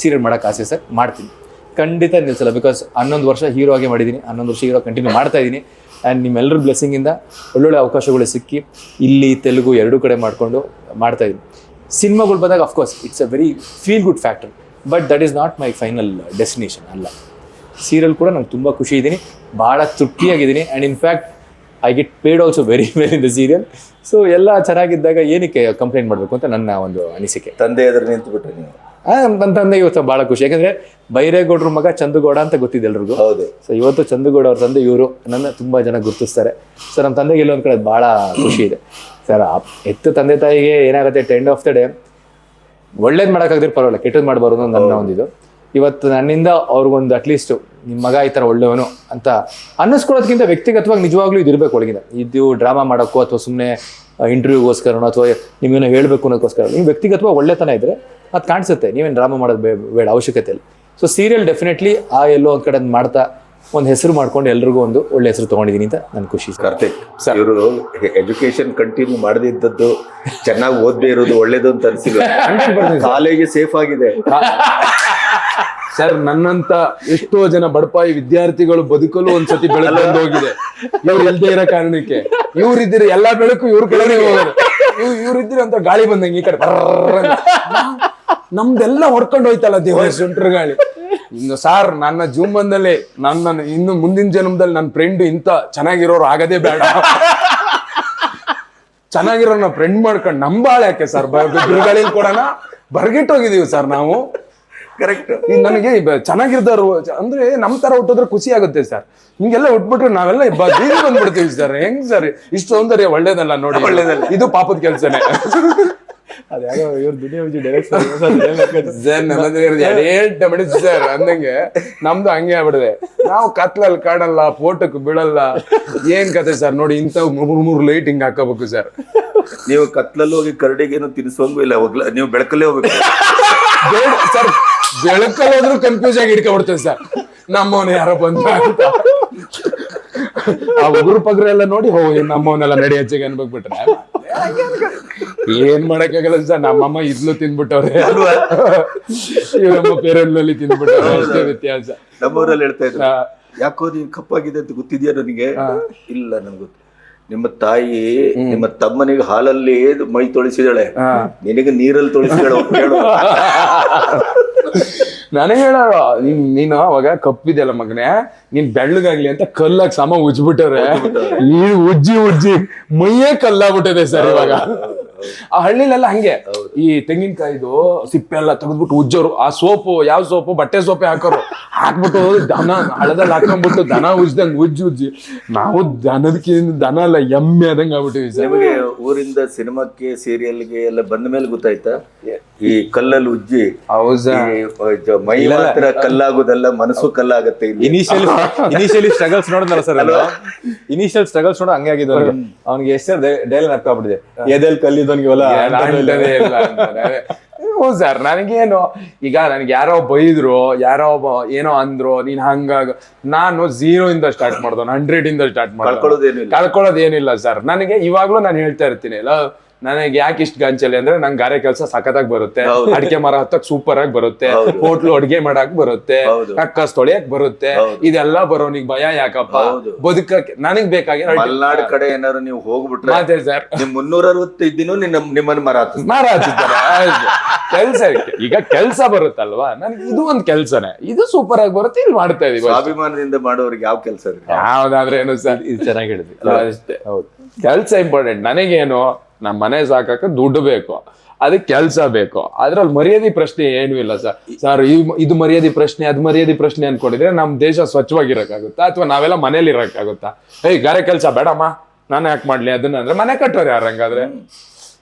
Speaker 3: ಸೀರಿಯಲ್ ಮಾಡೋಕ್ಕೆ ಆಸೆ ಸರ್ ಮಾಡ್ತೀನಿ. ಖಂಡಿತ ನಿಲ್ಸಲ್ಲ ಬಿಕಾಸ್ ಹನ್ನೊಂದು ವರ್ಷ ಹೀರೋ ಆಗಿ ಮಾಡಿದ್ದೀನಿ ಹನ್ನೊಂದು ವರ್ಷ ಹೀರೋ ಕಂಟಿನ್ಯೂ ಮಾಡ್ತಾ ಇದ್ದೀನಿ ಆ್ಯಂಡ್ ನಿಮ್ಮೆಲ್ಲರ ಬ್ಲೆಸ್ಸಿಂಗಿಂದ ಒಳ್ಳೊಳ್ಳೆ ಅವಕಾಶಗಳು ಸಿಕ್ಕಿ ಇಲ್ಲಿ ತೆಲುಗು ಎರಡೂ ಕಡೆ ಮಾಡಿಕೊಂಡು ಮಾಡ್ತಾ ಇದ್ದೀನಿ ಸಿನಿಮಾಗಳು ಬಂದಾಗ of course it's a very feel good factor but that is not my final destination ಅಲ್ಲ. ಸೀರಿಯಲ್ ಕೂಡ ನಂಗೆ ತುಂಬ ಖುಷಿ ಇದ್ದೀನಿ ಭಾಳ ತೃಪ್ತಿಯಾಗಿದ್ದೀನಿ and in fact I get paid also very well in the serial so ಎಲ್ಲ ಚೆನ್ನಾಗಿದ್ದಾಗ ಏನಕ್ಕೆ ಕಂಪ್ಲೇಂಟ್ ಮಾಡಬೇಕು ಅಂತ ನನ್ನ ಒಂದು ಅನಿಸಿಕೆ.
Speaker 1: ತಂದೆ ಎದುರು ನಿಂತು ಬಿಟ್ರೆ ನೀವು.
Speaker 3: ನನ್ನ ತಂದೆ ಇವತ್ತು ಬಹಳ ಖುಷಿ. ಯಾಕಂದ್ರೆ ಬೈರೇಗೌಡ್ರ ಮಗ ಚಂದುಗೌಡ ಅಂತ ಗೊತ್ತಿದೆ ಎಲ್ರಿಗೂ.
Speaker 1: ಹೌದು.
Speaker 3: ಸೊ ಇವತ್ತು ಚಂದುಗೌಡ ಅವ್ರ ತಂದೆ ಇವರು. ನನ್ನ ತುಂಬಾ ಜನ ಗುರುತಿಸ್ತಾರೆ. ಸೊ ನಮ್ಮ ತಂದೆಗೆ ಎಲ್ಲೊಂದು ಕಡೆ ಬಹಳ ಖುಷಿ ಇದೆ. ಸರ್ ಎತ್ತು ತಂದೆ ತಾಯಿಗೆ ಏನಾಗುತ್ತೆ ಟೆಂಡ್ ಆಫ್ ದ ಡೇ ಒಳ್ಳೇದು ಮಾಡೋಕ್ಕಾಗದಿರೋ ಪರವಾಗಿಲ್ಲ ಕೆಟ್ಟದ್ದು ಮಾಡಬಾರ್ದು ನನ್ನ ಒಂದಿದು. ಇವತ್ತು ನನ್ನಿಂದ ಅವ್ರಿಗೊಂದು ಅಟ್ಲೀಸ್ಟ್ ನಿಮ್ಮ ಮಗ ಈ ಥರ ಒಳ್ಳೆಯವನು ಅಂತ ಅನ್ನಿಸ್ಕೊಳ್ಳೋದಕ್ಕಿಂತ ವ್ಯಕ್ತಿಗತವಾಗಿ ನಿಜವಾಗ್ಲೂ ಇದು ಇರಬೇಕು ಒಳಗಿನ ಇದು ಡ್ರಾಮಾ ಮಾಡೋಕ್ಕೋ ಅಥವಾ ಸುಮ್ಮನೆ ಇಂಟರ್ವ್ಯೂಗೋಸ್ಕರನೋ ಅಥವಾ ನಿಮ್ಗೇನೋ ಹೇಳಬೇಕು ಅನ್ನೋದಕ್ಕೋಸ್ಕರ. ನೀವು ವ್ಯಕ್ತಿಗತವಾಗಿ ಒಳ್ಳೆತನ ಇದ್ದರೆ ಅದು ಕಾಣಿಸುತ್ತೆ. ನೀವೇನು ಡ್ರಾಮಾ ಮಾಡೋದು ಬೇ- ಬೇಡ ಅವಶ್ಯಕತೆ ಇಲ್ಲ. ಸೊ ಸೀರಿಯಲ್ ಡೆಫಿನೆಟ್ಲಿ ಆ ಎಲ್ಲೋ ಒಂದು ಕಡೆ ಮಾಡ್ತಾ ಒಂದು ಹೆಸರು ಮಾಡ್ಕೊಂಡು ಎಲ್ರಿಗೂ ಒಂದು ಒಳ್ಳೆ ಹೆಸರು ತೊಗೊಂಡಿದ್ದೀನಿ ಅಂತ ನನ್ನ ಖುಷಿ. ಸರ್
Speaker 1: ಕಾರ್ತಿಕ್ ಇವರು ಎಜುಕೇಶನ್ ಕಂಟಿನ್ಯೂ ಮಾಡದೇ ಇದ್ದದ್ದು ಚೆನ್ನಾಗಿ ಓದದೇ ಇರೋದು ಒಳ್ಳೇದು ಅಂತ ಅನ್ಸಿಲ್ಲ. [LAUGHS] ಕಾಲೇಜ್ ಸೇಫ್ ಆಗಿದೆ.
Speaker 2: ಸರ್ ನನ್ನಂತ ಎಷ್ಟೋ ಜನ ಬಡಪಾಯಿ ವಿದ್ಯಾರ್ಥಿಗಳು ಬದುಕಲು ಒಂದ್ಸತಿ ಬೆಳಕು ಹೋಗಿದೆ. ಇವ್ರು ಇಲ್ದೇ ಇರೋ ಕಾರಣಕ್ಕೆ. ಇವ್ರಿದ್ದೀರಿ ಎಲ್ಲಾ ಬೆಳಕು ಇವ್ರ ಕಡೆ ಹೋಗೋದು. ಇವ್ ಇವ್ರಿದ್ದೀರಿ ಅಂತ ಗಾಳಿ ಬಂದಂಗೆ ಈ ಕಡೆ. ನಮ್ದೆಲ್ಲ ಹೊಡ್ಕೊಂಡು ಹೋಯ್ತಲ್ಲ ದೇವ ಸುಂಟ್ರ ಗಾಳಿ. ಇನ್ನು ಸಾರ್ ನನ್ನ ಜೀವನದಲ್ಲಿ ನನ್ನ ಇನ್ನು ಮುಂದಿನ ಜನ್ಮದಲ್ಲಿ ನನ್ನ ಫ್ರೆಂಡ್ ಇಂತ ಚೆನ್ನಾಗಿರೋರು ಆಗದೇ ಬೇಡ. ಚೆನ್ನಾಗಿರೋರ್ನ ಫ್ರೆಂಡ್ ಮಾಡ್ಕೊಂಡು ನಂಬಾಳೆ ಯಾಕೆ ಸರ್? ಬಿರುಗಾಳಿಲಿ ಕೊಡೋಣ? ಬರ್ಗಿಟ್ಟೋಗಿದೀವಿ ಸರ್ ನಾವು.
Speaker 1: ಕರೆಕ್ಟ್
Speaker 2: ಈಗ ನನಗೆ ಬ- ಅಂದ್ರೆ ನಮ್ ತರ ಹುಟ್ಟಿದ್ರೆ ಖುಷಿ ಆಗುತ್ತೆ ಸರ್. ಹಿಂಗೆಲ್ಲ ಹುಟ್ಬಿಟ್ರೆ ನಾವೆಲ್ಲ ಬೀದಿ ಬಂದ್ಬಿಡ್ತೀವಿ ಸರ್. ಹೆಂಗ್ ಸರ್? ಇಷ್ಟು ಸೌಂದರ್ಯ ಒಳ್ಳೇದಲ್ಲ ನೋಡಿ. ಒಳ್ಳೇದಲ್ಲ. ಇದು ಪಾಪದ ಕೆಲ್ಸನೇ.
Speaker 3: ಅದ್ಯಾವ ಇವ್ರು ದುನಿಯಾ ಡೈರೆಕ್ಟ್
Speaker 2: ಸರ್ ಅಂದಂಗೆ ನಮ್ದು ಹಂಗೆ ಆಗ್ಬಿಡದೆ ನಾವು ಕತ್ಲಲ್ಲಿ ಕಾಣಲ್ಲ ಫೋಟೋಕ್ ಬೀಳಲ್ಲ. ಏನ್ ಕತೆ ಸರ್ ನೋಡಿ ಇಂತ ಮೂರ್ ಮೂರು ಲೈಟ್ ಹಿಂಗ್ ಹಾಕೋಬೇಕು ಸರ್
Speaker 1: ನೀವು ಕತ್ಲಲ್ಲಿ ಹೋಗಿ ಕರಡಿಗೆ ಏನು ತಿನ್ನಿಸೋಂಗೂ ಇಲ್ಲ ಹೋಗ್ಲ ನೀವು ಬೆಳಕಲ್ಲೇ ಹೋಗ್ಬೇಕು.
Speaker 2: ಬೇಡ ಸರ್ ಬೆಳಕಲ್ಲಿ ಹೋದ್ರು ಕನ್ಫ್ಯೂಸ್ ಆಗಿ ಹಿಡ್ಕೊಬಿಡ್ತೇವೆ ಸರ್. ನಮ್ಮವನು ಯಾರೋ ಬಂದ ಅಂತ. ಆ ಉಗುರು ಪಗ್ರ ಎಲ್ಲ ನೋಡಿ ಹೋ ನಮ್ಮವನ್ನೆಲ್ಲ ನಡಿ ಹಚ್ಚಿಗೆ ಅನ್ಬೇಕ್ಬಿಟ್ರೆ ಏನ್ ಮಾಡಕ್ಕಾಗಲ್ಲ ಸರ್ ನಮ್ಮಮ್ಮ ಇದ್ಲು ತಿನ್ಬಿಟ್ಟವ್ರೆ. ನಮ್ಮ ಪೇರಲ್ಲಲ್ಲಿ ತಿನ್ಬಿಟ್ಟವ್ರೆ ಅಷ್ಟೇ ವ್ಯತ್ಯಾಸ.
Speaker 1: ನಮ್ಮೂರಲ್ಲಿ ಹೇಳ್ತಾ ಇದ್ರು. ಯಾಕೋ ನೀನ್ ಕಪ್ಪಾಗಿದೆ ಅಂತ ಗೊತ್ತಿದ್ಯಾ ನನಗೆ? ಇಲ್ಲ ನನ್ಗೆ ಗೊತ್ತು. ನಿಮ್ಮ ತಾಯಿ ನಿಮ್ಮ ತಮ್ಮನಿಗೆ ಹಾಲಲ್ಲಿ ಮೈ ತೊಳಿಸಿದಾಳೆ ನಿನಗೆ ನೀರಲ್ಲಿ ತೊಳಿಸಿದಾಳೆ ಹೋಗ್ ಕೇಳು [LAUGHS]
Speaker 2: ನನಗೆ ಹೇಳ ನೀನ್ ನೀನು ಅವಾಗ ಕಪ್ಪಿದೆಯಲ್ಲ ಮಗನೇ ನೀನ್ ಬೆಳ್ಳಗಾಗ್ಲಿ ಅಂತ ಕಲ್ಲಾಗ ಸಮ ಉಜ್ಬಿಟ್ಟವ್ರೆ. ಈ ಉಜ್ಜಿ ಉಜ್ಜಿ ಮೈಯೇ ಕಲ್ಲಾಗ್ಬಿಟ್ಟಿದೆ ಸರ್ ಇವಾಗ. ಆ ಹಳ್ಳಿಲೆಲ್ಲ ಹಂಗೆ. ಈ ತೆಂಗಿನಕಾಯಿದು ಸಿಪ್ಪೆ ಎಲ್ಲ ತೆಗೆದ್ಬಿಟ್ಟು ಉಜ್ಜೋರು. ಆ ಸೋಪು ಯಾವ ಸೋಪು? ಬಟ್ಟೆ ಸೋಪೆ ಹಾಕೋರು. ಹಾಕ್ಬಿಟ್ಟು ದನ ಹಳದಲ್ಲಿ ಹಾಕೊಂಡ್ಬಿಟ್ಟು ದನ ಉಜ್ದಂಗ್ ಉಜ್ಜಿ ಉಜ್ಜಿ. ನಾವು ದನದಕ್ಕೆ ದನ ಅಲ್ಲ ಎಮ್ಮೆ ಆದಂಗೆ ಆಗ್ಬಿಟ್ಟಿವಿ ಸರ್.
Speaker 1: ನಿಮಗೆ ಊರಿಂದ ಸಿನಿಮಾಕ್ಕೆ ಸೀರಿಯಲ್ಗೆ ಎಲ್ಲ ಬಂದ ಮೇಲೆ ಗೊತ್ತಾಯ್ತಾ? ಈ ಕಲ್ಲಲ್ಲಿ ಉಜ್ಜಿ ಮೈ ಮಾತ್ರ ಕಲ್ಲಾಗೋದಲ್ಲ ಮನಸ್ಸು ಕಲ್ಲಾಗತ್ತೆ
Speaker 3: ಇನಿಷಿಯಲ್ ಇನಿಷಿಯಲಿ ಸ್ಟ್ರಗಲ್ಸ್ ನೋಡಿದ್ನಲ್ಲ ಸರ್ ಇನಿಷಿಯಲ್ ಸ್ಟ್ರಗಲ್ಸ್ ನೋಡ ಹಂಗೆ ಆಗಿದ್ದು ಅವ್ನಿಗೆ ಎಷ್ಟು ಡೈಲಿ ನಡ್ಕೊಬಿಟ್ಟಿದೆ ಎದೆಲ್ ಕಲ್ಲಿದ್ದವನಿಗೆ. [LAUGHS]
Speaker 2: ಹ್ಞೂ ಸರ್ ನನಗೇನು ಈಗ ನನಗೆ ಯಾರೋ ಬೈದ್ರು ಯಾರೋ ಒಬ್ಬ ಏನೋ ಅಂದ್ರು ನೀನ್ ಹಂಗಾಗ ನಾನು ಝೀರೋ ಇಂದ ಸ್ಟಾರ್ಟ್ ಮಾಡ್ದವನು ಹಂಡ್ರೆಡ್ ಇಂದ ಸ್ಟಾರ್ಟ್ ಮಾಡ್ಕೊಳ್ಳೋದೇನಿಲ್ಲ ಕಳ್ಕೊಳ್ಳೋದೇನಿಲ್ಲ ಸರ್ ನನಗೆ ಇವಾಗ್ಲೂ ನಾನು ಹೇಳ್ತಾ ಇರ್ತೀನಿ ಅಲ್ಲ ನನಗೆ ಯಾಕೆ ಇಷ್ಟು ಗಂಚಲಿ ಅಂದ್ರೆ ನಂಗೆ ಗಾರೆ ಕೆಲಸ ಸಖತ್ತಾಗಿ ಬರುತ್ತೆ. ಅಡಿಕೆ ಮರ ಹತ್ತಕ್ ಸೂಪರ್ ಆಗಿ ಬರುತ್ತೆ. ಹೋಟ್ಲು ಅಡ್ಗೆ ಮಾಡಕ್ ಬರುತ್ತೆ. ಕಸ್ ತೊಳಿಯಕ್ ಬರುತ್ತೆ. ಇದೆಲ್ಲ ಬರೋನಿಗೆ ಭಯ ಯಾಕಪ್ಪ. ಬದುಕಕ್ಕೆ ನನಗ್ ಬೇಕಾಗಿ
Speaker 1: ಮಲ್ನಾಡ್ ಕಡೆ ಏನಾದ್ರು ನೀವು ಹೋಗ್ಬಿಟ್ರೆ
Speaker 2: ಅದೇ ಸರ್.
Speaker 1: ನಿಮ್ ಮುನ್ನೂರ ಅರವತ್ತು ದಿನ ನಿನ್ನ ನಿಮ್ಮನ್ನ ಮರ.
Speaker 2: ಮಾರ ಕೆಲ್ಸ ಈಗ ಕೆಲ್ಸ ಬರುತ್ತಲ್ವಾ? ನನ್ಗೆ ಇದು ಒಂದ್ ಕೆಲ್ಸನೇ. ಇದು ಸೂಪರ್ ಆಗಿ ಬರುತ್ತೆ ಇಲ್ಲಿ ಮಾಡ್ತಾ ಇದೀವಿ ಅಭಿಮಾನದಿಂದ
Speaker 1: ಸ್ವಾಭಿಮಾನದಿಂದ ಮಾಡೋರಿಗೆ ಯಾವ ಕೆಲಸ
Speaker 2: ಯಾವ್ದಾದ್ರೆ ಏನು ಸರ್.
Speaker 3: ಇದು ಚೆನ್ನಾಗಿ ಹೇಳಿದ್ವಿ
Speaker 2: ಅಷ್ಟೇ. ಹೌದು. ಕೆಲ್ಸ ಇಂಪಾರ್ಟೆಂಟ್ ನನಗೇನು ನಮ್ಮ ಮನೆ ಸಾಕಕ್ಕೆ ದುಡ್ಡು ಬೇಕು. ಅದಕ್ಕೆ ಕೆಲಸ ಬೇಕು. ಅದ್ರಲ್ಲಿ ಮರ್ಯಾದೆ ಪ್ರಶ್ನೆ ಏನೂ ಇಲ್ಲ ಸರ್. ಸರ್ ಇದು ಮರ್ಯಾದೆ ಪ್ರಶ್ನೆ, ಅದು ಮರ್ಯಾದೆ ಪ್ರಶ್ನೆ ಅನ್ಕೊಂಡಿದ್ರೆ ನಮ್ಮ ದೇಶ ಸ್ವಚ್ಛವಾಗಿರಕ್ಕಾಗುತ್ತಾ ಅಥವಾ ನಾವೆಲ್ಲ ಮನೇಲಿ ಇರಕ್ಕಾಗುತ್ತಾ ಏಯ್ ಗಾರೆ ಕೆಲಸ ಬೇಡಮ್ಮ. ನಾನು ಯಾಕೆ ಮಾಡ್ಲಿ? ಅದನ್ನ ಅಂದ್ರೆ ಮನೆ ಕಟ್ಟೋರು ಯಾರು ಹಂಗಾದ್ರೆ?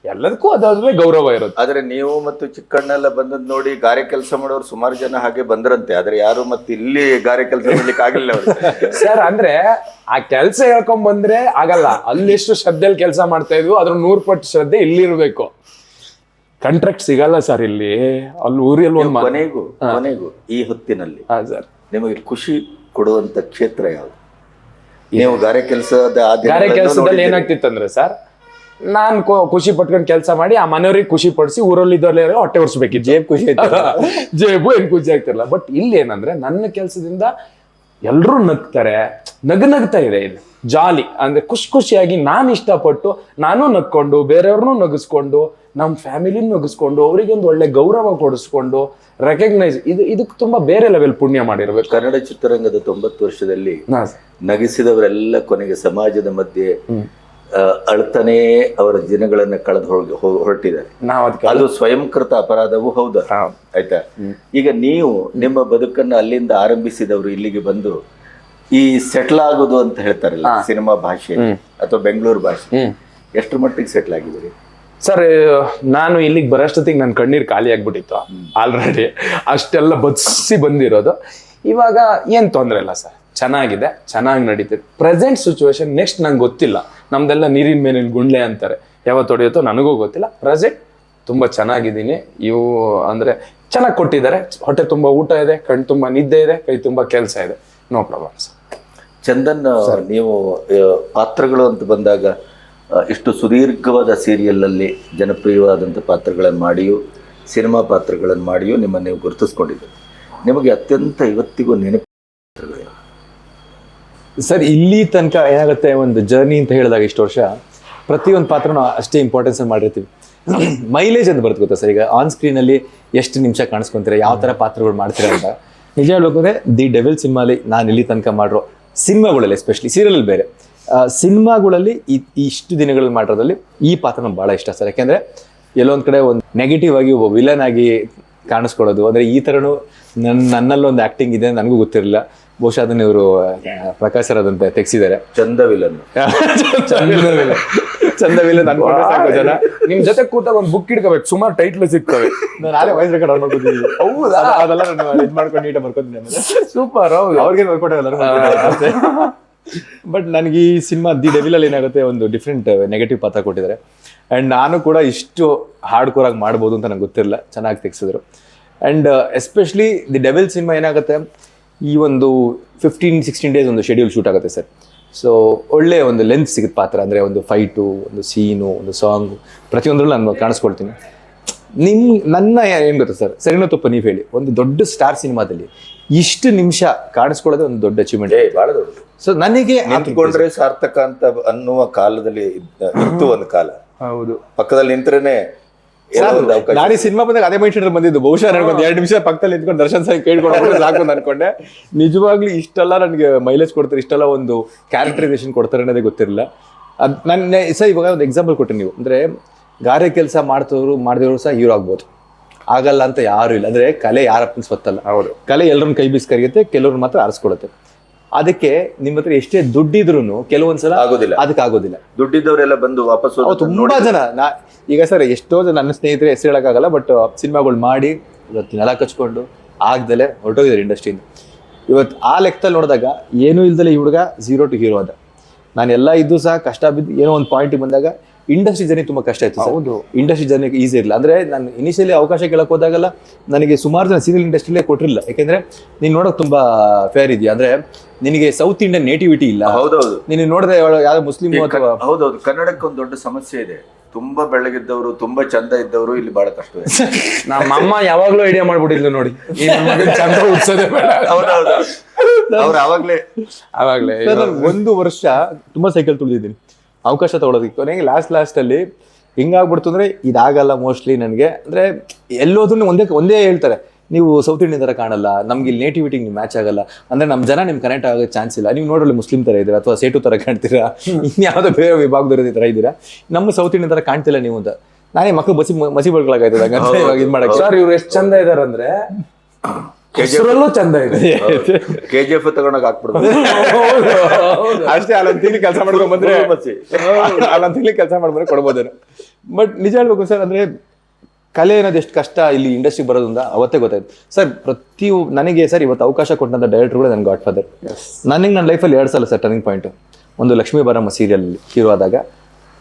Speaker 2: ಎಲ್ಲದಕ್ಕೂ ಅದಾದ್ರೆ ಗೌರವ ಇರುತ್ತೆ.
Speaker 1: ಆದ್ರೆ ನೀವು ಮತ್ತು ಚಿಕ್ಕಣ್ಣೆಲ್ಲ ಬಂದದ್ ನೋಡಿ ಗಾರೆ ಕೆಲಸ ಮಾಡೋರು ಸುಮಾರು ಜನ ಹಾಗೆ ಬಂದ್ರಂತೆ. ಆದ್ರೆ ಯಾರು ಮತ್ತೆ ಇಲ್ಲಿ ಗಾರೆ ಕೆಲಸ ಮಾಡ್ಲಿಕ್ಕೆ ಆಗಿಲ್ಲ ಅವ್ರಿಗೆ
Speaker 2: ಸರ್ [LAUGHS] ಅಂದ್ರೆ ಆ ಕೆಲಸ ಹೇಳ್ಕೊಂಡ್ ಬಂದ್ರೆ ಆಗಲ್ಲ. ಅಲ್ಲಿ ಎಷ್ಟು ಶ್ರದ್ಧೆಯಲ್ಲಿ ಕೆಲಸ ಮಾಡ್ತಾ ಇದ್ವು ಅದ್ರ ನೂರ್ ಪಟ್ಟು ಶ್ರದ್ಧೆ ಇಲ್ಲಿ ಇರ್ಬೇಕು. ಕಾಂಟ್ರಾಕ್ಟ್ ಸಿಗಲ್ಲ ಸರ್ ಇಲ್ಲಿ. ಅಲ್ಲಿ ಊರಲ್ಲಿ ಒಂದ್
Speaker 1: ಕೊನೆಗೂ ಕೊನೆಗೂ ಈ ಹೊತ್ತಿನಲ್ಲಿ
Speaker 2: ಹಾ ಸರ್
Speaker 1: ನಿಮಗೆ ಖುಷಿ ಕೊಡುವಂತ ಕ್ಷೇತ್ರ ಯಾವುದು? ನೀವು ಗಾರೆ ಕೆಲಸದ
Speaker 2: ಗಾರೆ ಕೆಲಸದಲ್ಲಿ. ಏನಾಗ್ತಿತ್ತಂದ್ರೆ ಸರ್ ನಾನ್ ಖುಷಿ ಪಟ್ಕೊಂಡು ಕೆಲಸ ಮಾಡಿ ಆ ಮನೆಯವ್ರಿಗೆ ಖುಷಿ ಪಡಿಸಿ ಊರಲ್ಲಿ ಹೊಟ್ಟೆ ಒರ್ಸ್ಬೇಕಿತ್ತು
Speaker 3: ಜೇಬ್ ಖುಷಿ ಆಯ್ತು. [LAUGHS]
Speaker 2: ಜೇಬು ಏನ್ ಖುಷಿ ಆಗ್ತಿರಲ್ಲ ಬಟ್ ಇಲ್ಲಿ ಏನಂದ್ರೆ ನನ್ನ ಕೆಲಸದಿಂದ ಎಲ್ಲರೂ ನಗ್ತಾರೆ. ನಗು ನಗ್ತಾ ಇದೆ ಇದು ಜಾಲಿ. ಅಂದ್ರೆ ಖುಷಿ ಖುಷಿಯಾಗಿ ನಾನು ಇಷ್ಟಪಟ್ಟು ನಾನು ನಗ್ಕೊಂಡು ಬೇರೆಯವ್ರನ್ನೂ ನಗಿಸ್ಕೊಂಡು ನಮ್ಮ ಫ್ಯಾಮಿಲಿನ ನಗಿಸ್ಕೊಂಡು ಅವರಿಗೆ ಒಂದು ಒಳ್ಳೆ ಗೌರವ ಕೊಡಿಸ್ಕೊಂಡು ರೆಕಗ್ನೈಸ್ ಇದು ಇದಕ್ಕೆ ತುಂಬಾ ಬೇರೆ ಲೆವೆಲ್ ಪುಣ್ಯ ಮಾಡಿರ್ಬೇಕು.
Speaker 1: ಕನ್ನಡ ಚಿತ್ರರಂಗದ ತೊಂಬತ್ತು ವರ್ಷದಲ್ಲಿ ನಗಿಸಿದವರೆಲ್ಲ ಕೊನೆಗೆ ಸಮಾಜದ ಮಧ್ಯೆ ಅಳ್ತಾನೇ ಅವರ ದಿನಗಳನ್ನ ಕಳೆದು ಹೊರಟಿದ್ದಾರೆ.
Speaker 2: ನಾವ್ ಅದಕ್ಕೆ
Speaker 1: ಅದು ಸ್ವಯಂಕೃತ ಅಪರಾಧವೂ ಹೌದು. ಆಯ್ತಾ? ಈಗ ನೀವು ನಿಮ್ಮ ಬದುಕನ್ನ ಅಲ್ಲಿಂದ ಆರಂಭಿಸಿದವರು ಇಲ್ಲಿಗೆ ಬಂದು ಈ ಸೆಟ್ಲ್ ಆಗೋದು ಅಂತ ಹೇಳ್ತಾರಲ್ಲ ಸಿನಿಮಾ ಭಾಷೆ ಅಥವಾ ಬೆಂಗಳೂರು ಭಾಷೆ. ಎಷ್ಟು ಮಟ್ಟಿಗೆ ಸೆಟ್ಲ್ ಆಗಿದ್ದೀರಿ?
Speaker 2: ಸರ್ ನಾನು ಇಲ್ಲಿಗೆ ಬರೋಷ್ಟೊತ್ತಿಗೆ ನನ್ನ ಕಣ್ಣೀರು ಖಾಲಿ ಆಗ್ಬಿಟ್ಟಿತ್ತು. ಆಲ್ರೆಡಿ ಅಷ್ಟೆಲ್ಲ ಬದಸಿ ಬಂದಿರೋದು. ಇವಾಗ ಏನು ತೊಂದರೆ ಇಲ್ಲ ಸರ್? ಚೆನ್ನಾಗಿದೆ ಚೆನ್ನಾಗಿ ನಡೀತಿದೆ ಪ್ರೆಸೆಂಟ್ ಸಿಚುವೇಶನ್ ನೆಕ್ಸ್ಟ್ ನಂಗೆ ಗೊತ್ತಿಲ್ಲ. ನಮ್ದೆಲ್ಲ ನೀರಿನ ಮೇಲಿನ ಗುಂಡ್ಲೆ ಅಂತಾರೆ. ಯಾವತ್ತು ಹೊಡೆಯುತ್ತೋ ನನಗೂ ಗೊತ್ತಿಲ್ಲ. ಪ್ರೆಸೆಂಟ್ ತುಂಬ ಚೆನ್ನಾಗಿದ್ದೀನಿ. ಇವು ಅಂದರೆ ಚೆನ್ನಾಗಿ ಕೊಟ್ಟಿದ್ದಾರೆ. ಹೊಟ್ಟೆ ತುಂಬ ಊಟ ಇದೆ ಕಣ್ ತುಂಬ ನಿದ್ದೆ ಇದೆ ಕೈ ತುಂಬ ಕೆಲಸ ಇದೆ. ನೋ ಪ್ರಾಬ್ಲಮ್ ಸರ್
Speaker 1: ಚಂದನ್ ನೀವು ಪಾತ್ರಗಳು ಅಂತ ಬಂದಾಗ ಇಷ್ಟು ಸುದೀರ್ಘವಾದ ಸೀರಿಯಲ್ ಅಲ್ಲಿ ಜನಪ್ರಿಯವಾದಂಥ ಪಾತ್ರಗಳನ್ನು ಮಾಡಿಯೂ ಸಿನಿಮಾ ಪಾತ್ರಗಳನ್ನು ಮಾಡಿಯೂ ನಿಮ್ಮನ್ನು ನೀವು ಗುರುತಿಸ್ಕೊಂಡಿದ್ದೀರಿ. ನಿಮಗೆ ಅತ್ಯಂತ ಇವತ್ತಿಗೂ ನೆನಪು
Speaker 3: ಸರ್, ಇಲ್ಲಿ ತನಕ ಏನಾಗುತ್ತೆ, ಒಂದು ಜರ್ನಿ ಅಂತ ಹೇಳಿದಾಗ ಇಷ್ಟು ವರ್ಷ ಪ್ರತಿಯೊಂದು ಪಾತ್ರನೂ ಅಷ್ಟೇ ಇಂಪಾರ್ಟೆನ್ಸ್ ಮಾಡಿರ್ತೀವಿ. [CLEARS THROAT] ಮೈಲೇಜ್ ಅಂತ ಬರುತ್ತೆ ಗೊತ್ತಾ ಸರ್? ಈಗ ಆನ್ ಸ್ಕ್ರೀನಲ್ಲಿ ಎಷ್ಟು ನಿಮಿಷ ಕಾಣಿಸ್ಕೊಂತೀರ, ಯಾವ ಥರ ಪಾತ್ರಗಳು ಮಾಡ್ತೀರಾ ಅಂತ. ನಿಜ ಹೇಳ್ಬೇಕು ಅಂದ್ರೆ ದಿ ಡೆವಿಲ್ ಸಿನಿಮಾಲಿ ನಾನು ಇಲ್ಲಿ ತನಕ ಮಾಡಿರೋ ಸಿನಿಮಾಗಳಲ್ಲಿ ಎಸ್ಪೆಷಲಿ ಸೀರಿಯಲ್ ಬೇರೆ. ಸಿನಿಮಾಗಳಲ್ಲಿ ಇಷ್ಟು ದಿನಗಳಲ್ಲಿ ಮಾಡಿರೋದ್ರಲ್ಲಿ ಈ ಪಾತ್ರ ಬಹಳ ಇಷ್ಟ ಸರ್. ಯಾಕೆಂದ್ರೆ, ಎಲ್ಲೊಂದ್ ಕಡೆ ಒಂದು ನೆಗೆಟಿವ್ ಆಗಿ ಒಬ್ಬ ವಿಲನ್ ಆಗಿ ಕಾಣಿಸ್ಕೊಳ್ಳೋದು, ಅಂದ್ರೆ ಈ ತರನು ನನ್ನ ನನ್ನಲ್ಲೊಂದು ಆ್ಯಕ್ಟಿಂಗ್ ಇದೆ, ನನಗೂ ಗೊತ್ತಿರಲಿಲ್ಲ. ಬಹುಶಃ ಅದನ್ನ ಇವರು ಪ್ರಕಾಶ್ ಸರ್ ಅದಂತೆ ತೆಗ್ಸಿದ್ದಾರೆ.
Speaker 1: ಚಂದವಿಲ್ಲ [LAUGHS] ವಿಲನ್
Speaker 3: ಚಂದ ವಿಲನ್ ಅನ್ಕೊಂಡ್ರೆ ಸಾಕು ಜನ.
Speaker 2: ನಿಮ್ ಜೊತೆ ಕೂತಾಗ ಒಂದು ಬುಕ್ ಇಡ್ಕೋಬೇಕು. ಸುಮಾರು ಟೈಟ್ಲ್ ಸಿಗ್ತವೆ.
Speaker 3: ನಾನು ನಾಳೆ ವಾಯ್ಸ್ ರೆಕಾರ್ಡ್ ಹೌದಾ? ಅದೆಲ್ಲ ನಾನು ಇದು ಮಾಡ್ಕೊಂಡು ನೀಟಾಗಿ ಮಾಡ್ಕೊತೀನಿ ಆಮೇಲೆ
Speaker 2: ಸೂಪರ್ ಹೌದು.
Speaker 3: ಅವ್ರಿಗೆ ಬಟ್ ನನಗೆ ಈ ಸಿನಿಮಾ ದಿ ಡೆವಿಲಲ್ಲಿ ಏನಾಗುತ್ತೆ ಒಂದು ಡಿಫ್ರೆಂಟ್ ನೆಗೆಟಿವ್ ಪಾತ್ರ ಕೊಟ್ಟಿದ್ದಾರೆ. ಆ್ಯಂಡ್ ನಾನು ಕೂಡ ಇಷ್ಟು ಹಾರ್ಡ್ ಕೋರ್ ಆಗಿ ಮಾಡ್ಬೋದು ಅಂತ ನಂಗೆ ಗೊತ್ತಿರಲಿಲ್ಲ. ಚೆನ್ನಾಗಿ ತೆಗ್ಸಿದ್ರು. And especially the devil cinema ಏನಾಗುತ್ತೆ? ಈ ಒಂದು ಫಿಫ್ಟೀನ್ ಸಿಕ್ಸ್ಟೀನ್ ಡೇಸ್ ಒಂದು ಶೆಡ್ಯೂಲ್ ಶೂಟ್ ಆಗುತ್ತೆ ಸರ್. ಸೊ ಒಳ್ಳೆಯ ಒಂದು ಲೆಂತ್ ಸಿಗುತ್ತೆ ಪಾತ್ರ. ಅಂದರೆ ಒಂದು ಫೈಟು ಒಂದು ಸೀನು ಒಂದು ಸಾಂಗು ಪ್ರತಿಯೊಂದರಲ್ಲೂ ನಾನು ಕಾಣಿಸ್ಕೊಳ್ತೀನಿ. ನಿಮ್ ನನ್ನ ಏನು ಗೊತ್ತಾ ಸರ್? ಸರಿನೋ ತಪ್ಪ ನೀವು ಹೇಳಿ. ಒಂದು ದೊಡ್ಡ ಸ್ಟಾರ್ ಸಿನಿಮಾದಲ್ಲಿ ಇಷ್ಟು ನಿಮಿಷ ಕಾಣಿಸ್ಕೊಳ್ಳೋದೇ ಒಂದು ದೊಡ್ಡ ಅಚೀವ್ಮೆಂಟ್
Speaker 1: ಬಹಳ ದೊಡ್ಡ.
Speaker 3: ಸೊ ನನಗೆ
Speaker 1: ನಿಂತ್ಕೊಂಡ್ರೆ ಸಾರ್ಥಕ ಅಂತ ಅನ್ನುವ ಕಾಲದಲ್ಲಿ ಇತ್ತು ಒಂದು ಕಾಲ.
Speaker 2: ಹೌದು.
Speaker 1: ಪಕ್ಕದಲ್ಲಿ ನಿಂತ್ರೇನೆ
Speaker 3: ನಾನು ಈ ಸಿನಿಮಾ ಬಂದಾಗ ಅದೇ ಮೈಂಡ್ ಸೆಟ್ ಬಂದಿದ್ದು. ಬಹುಶಃ ನನಗೆ ಒಂದು ಎರಡು ನಿಮಿಷ ಪಕ್ಕದಲ್ಲಿ ನಿಂತ್ಕೊಂಡು ದರ್ಶನ್ ಸಾಹಿ ಕೇಳ್ಕೊಂಡು [LAUGHS] ಸಾಕು ಅನ್ಕೊಂಡೆ. ನಿಜವಾಗ್ಲೂ ಇಷ್ಟೆಲ್ಲ ನನಗೆ ಮೈಲೇಜ್ ಕೊಡ್ತಾರೆ ಇಷ್ಟೆಲ್ಲ ಒಂದು ಕ್ಯಾರೆಕ್ಟರೈಸೇಷನ್ ಕೊಡ್ತಾರೆ ಅನ್ನೋದೇ ಗೊತ್ತಿರಲಿಲ್ಲ. ಅದ್ ನನ್ನ ಸರ್ ಇವಾಗ ಒಂದು ಎಕ್ಸಾಂಪಲ್ ಕೊಟ್ಟೆ ನೀವು. ಅಂದ್ರೆ ಗಾರೆ ಕೆಲಸ ಮಾಡ್ತವ್ರು ಮಾಡಿದವರು ಸಹ ಹೀರೋ ಆಗ್ಬೋದು. ಆಗಲ್ಲ ಅಂತ ಯಾರು ಇಲ್ಲ. ಅಂದ್ರೆ ಕಲೆ ಯಾರಪ್ಪನ ಸ್ವತ್ತಲ್ಲ.
Speaker 2: ಹೌದು.
Speaker 3: ಕಲೆ ಎಲ್ಲರನ್ನ ಕೈ ಬೀಸ್ ಕರಿಯುತ್ತೆ ಕೆಲವ್ರು ಮಾತ್ರ ಆರಿಸ್ಕೊಳುತ್ತೆ ಅದಕ್ಕೆ ನಿಮ್ಮ ಹತ್ರ ಎಷ್ಟೇ ದುಡ್ಡಿದ್ರು ಕೆಲವೊಂದ್ಸಲ
Speaker 1: ಆಗೋದಿಲ್ಲ.
Speaker 3: ಅದಕ್ಕೆ ಆಗೋದಿಲ್ಲ
Speaker 1: ದುಡ್ಡಿದ್ದವರೆಲ್ಲ ಬಂದು ವಾಪಸ್
Speaker 3: ತುಂಬಾ ಜನ. ನಾ ಈಗ ಸರ್ ಎಷ್ಟೋ ಜನ ನನ್ನ ಸ್ನೇಹಿತರೆ ಹೆಸರು ಹೇಳಕ್ಕಾಗಲ್ಲ ಬಟ್ ಸಿನಿಮಾಗಳು ಮಾಡಿ ಇವತ್ತು ನೆಲ ಕಚ್ಕೊಂಡು ಆಗ್ದಲೆ ಹೊರಟೋಗಿದ್ದಾರೆ ಇಂಡಸ್ಟ್ರಿಯಿಂದ. ಇವತ್ತು ಆ ಲೆಕ್ಕದಲ್ಲಿ ನೋಡಿದಾಗ ಏನೂ ಇಲ್ದಲೆ ಈ ಹುಡುಗ ಝೀರೋ ಟು ಹೀರೋ ಅದ ನಾನು ಎಲ್ಲ ಇದ್ದು ಸಹ ಕಷ್ಟ ಬಿದ್ದು ಏನೋ ಒಂದು ಪಾಯಿಂಟಿಗೆ ಬಂದಾಗ ಇಂಡಸ್ಟ್ರಿ ಜರ್ನಿ ತುಂಬಾ ಕಷ್ಟ ಆಯ್ತು
Speaker 2: ಹೌದು.
Speaker 3: ಇಂಡಸ್ಟ್ರಿ ಜರ್ನಿ ಈಸಿ ಇರಲಿಲ್ಲ. ಅಂದ್ರೆ ನಾನು ಇನಿಷಿಯಲಿ ಅವಕಾಶ ಕೇಳಕ್ ಹೋದಾಗೆಲ್ಲ ನನಗೆ ಸುಮಾರು ಜನ ಸೀರಿಯಲ್ ಇಂಡಸ್ಟ್ರಿಲೇ ಕೊಟ್ಟಿರಲಿಲ್ಲ. ಯಾಕೆಂದ್ರೆ ನೀನು ನೋಡೋಕೆ ತುಂಬಾ ಫೇರ್ ಇದೆಯಾ? ಅಂದ್ರೆ ನಿನಗೆ ಸೌತ್ ಇಂಡಿಯನ್ ನೇಟಿವಿಟಿ ಇಲ್ಲ.
Speaker 1: ಹೌದೌದು.
Speaker 3: ನೀನು ನೋಡಿದ್ರೆ ಯಾವ ಮುಸ್ಲಿಂ ಅಥವಾ
Speaker 1: ಹೌದೌದು. ಕನ್ನಡಕ್ಕೆ ಒಂದು ದೊಡ್ಡ ಸಮಸ್ಯೆ ಇದೆ. ತುಂಬಾ ಬೆಳಗಿದ್ದವರು ತುಂಬಾ ಚಂದ ಇದ್ದವರು ಇಲ್ಲಿ ಬಹಳ ಕಷ್ಟ
Speaker 2: ನಮ್ಮ ಅಮ್ಮ ಯಾವಾಗ್ಲೂ ಐಡಿಯಾ ಮಾಡ್ಬಿಟ್ಟಿದ್ಲು ನೋಡಿ. ಚಂದ
Speaker 1: ಹೌದೌದು. ಅವ್ರು ಅವಾಗ್ಲೇ
Speaker 2: ಅವಾಗ್ಲೇ
Speaker 3: ಒಂದು ವರ್ಷ ತುಂಬಾ ಸೈಕಲ್ ತುಳಿದಿದ್ದೀನಿ. ಅವಕಾಶ ತಗೊಳೋದಕ್ಕೆ ಕೊನೆಗೆ ಲಾಸ್ಟ್ ಲಾಸ್ಟ್ ಅಲ್ಲಿ ಹಿಂಗಾಗ್ಬಿಡ್ತು ಅಂದ್ರೆ ಇದಾಗಲ್ಲ ಮೋಸ್ಟ್ಲಿ ನನಗೆ. ಅಂದ್ರೆ ಎಲ್ಲೋದ್ರೂ ಒಂದೇ ಒಂದೇ ಹೇಳ್ತಾರೆ ನೀವು ಸೌತ್ ಇಂಡಿಯನ್ ತರ ಕಾಣಲ್ಲ ನಮ್ಗೆ ಇಲ್ಲಿ ನೇಟಿವಿಟಿಗೆ ನೀವು ಮ್ಯಾಚ್ ಆಗಲ್ಲ. ಅಂದ್ರೆ ನಮ್ಮ ಜನ ನಿಮ್ ಕನೆಕ್ಟ್ ಆಗೋ ಚಾನ್ಸ್ ಇಲ್ಲ. ನೀವು ನೋಡಲ್ಲಿ ಮುಸ್ಲಿಂ ತರ ಇದ್ದೀರಾ ಅಥವಾ ಸೇಟು ತರ ಕಾಣ್ತೀರಾ? ಇನ್ಯಾವುದೋ ಬೇರೆ ವಿಭಾಗದವ್ರ ತರ ಇದ್ದೀರಾ? ನಮ್ಮ ಸೌತ್ ಇಂಡಿಯನ್ ತರ ಕಾಣ್ತಿಲ್ಲ ನೀವು ಅಂತ. ನಾನೇ ಮಕ್ಕಳು ಬಸಿ ಮಸಿ ಇವಾಗ ಇದು ಮಾಡಕ್ಕೆ.
Speaker 2: ಸರ್ ಇವ್ರು ಎಷ್ಟು ಚಂದ ಇದಾರಂದ್ರೆ ಹೆಸರಲ್ಲೂ ಚಂದ ಇದೆ.
Speaker 1: ಕೆ ಜಿ ಎಫ್ ತಗೊಂಡಾಗ ಹಾಕ್ಬಿಡ್ಬೋದು
Speaker 3: ಅಷ್ಟೇ ಅಲ್ಲೊಂದು ತಿಂಗಳು ಕೆಲಸ ಮಾಡ್ಕೊಂಡ್ ಬಂದ್ರೆ ಅಲ್ಲೊಂದು ತಿಂಗಳು ಕೆಲಸ ಮಾಡ್ಬಂದ್ರೆ ಕೊಡ್ಬೋದೇನು. ಬಟ್ ನಿಜ ಹೇಳ್ಬೇಕು ಸರ್ ಅಂದ್ರೆ ಕಲೆ ಅನ್ನೋದು ಎಷ್ಟು ಕಷ್ಟ ಇಲ್ಲಿ ಇಂಡಸ್ಟ್ರಿ ಬರೋದ್ರಿಂದ ಅವತ್ತೇ ಗೊತ್ತಾಯ್ತು. ಸರ್ ಪ್ರತಿ ನನಗೆ ಸರ್ ಇವತ್ತು ಅವಕಾಶ ಕೊಟ್ಟಂತ ಡೈರೆಕ್ಟರ್ಗಳು ನನ್ನ ಗಾಡ್ ಫಾದರ್ ನನಗೆ ನನ್ನ ಲೈಫಲ್ಲಿ ಎರಡು ಸಲ ಸರ್ ಟರ್ನಿಂಗ್ ಪಾಯಿಂಟ್ ಒಂದು ಲಕ್ಷ್ಮೀ ಬಾರಮ್ಮ ಸೀರಿಯಲ್ ಹೀರೋ ಆದಾಗ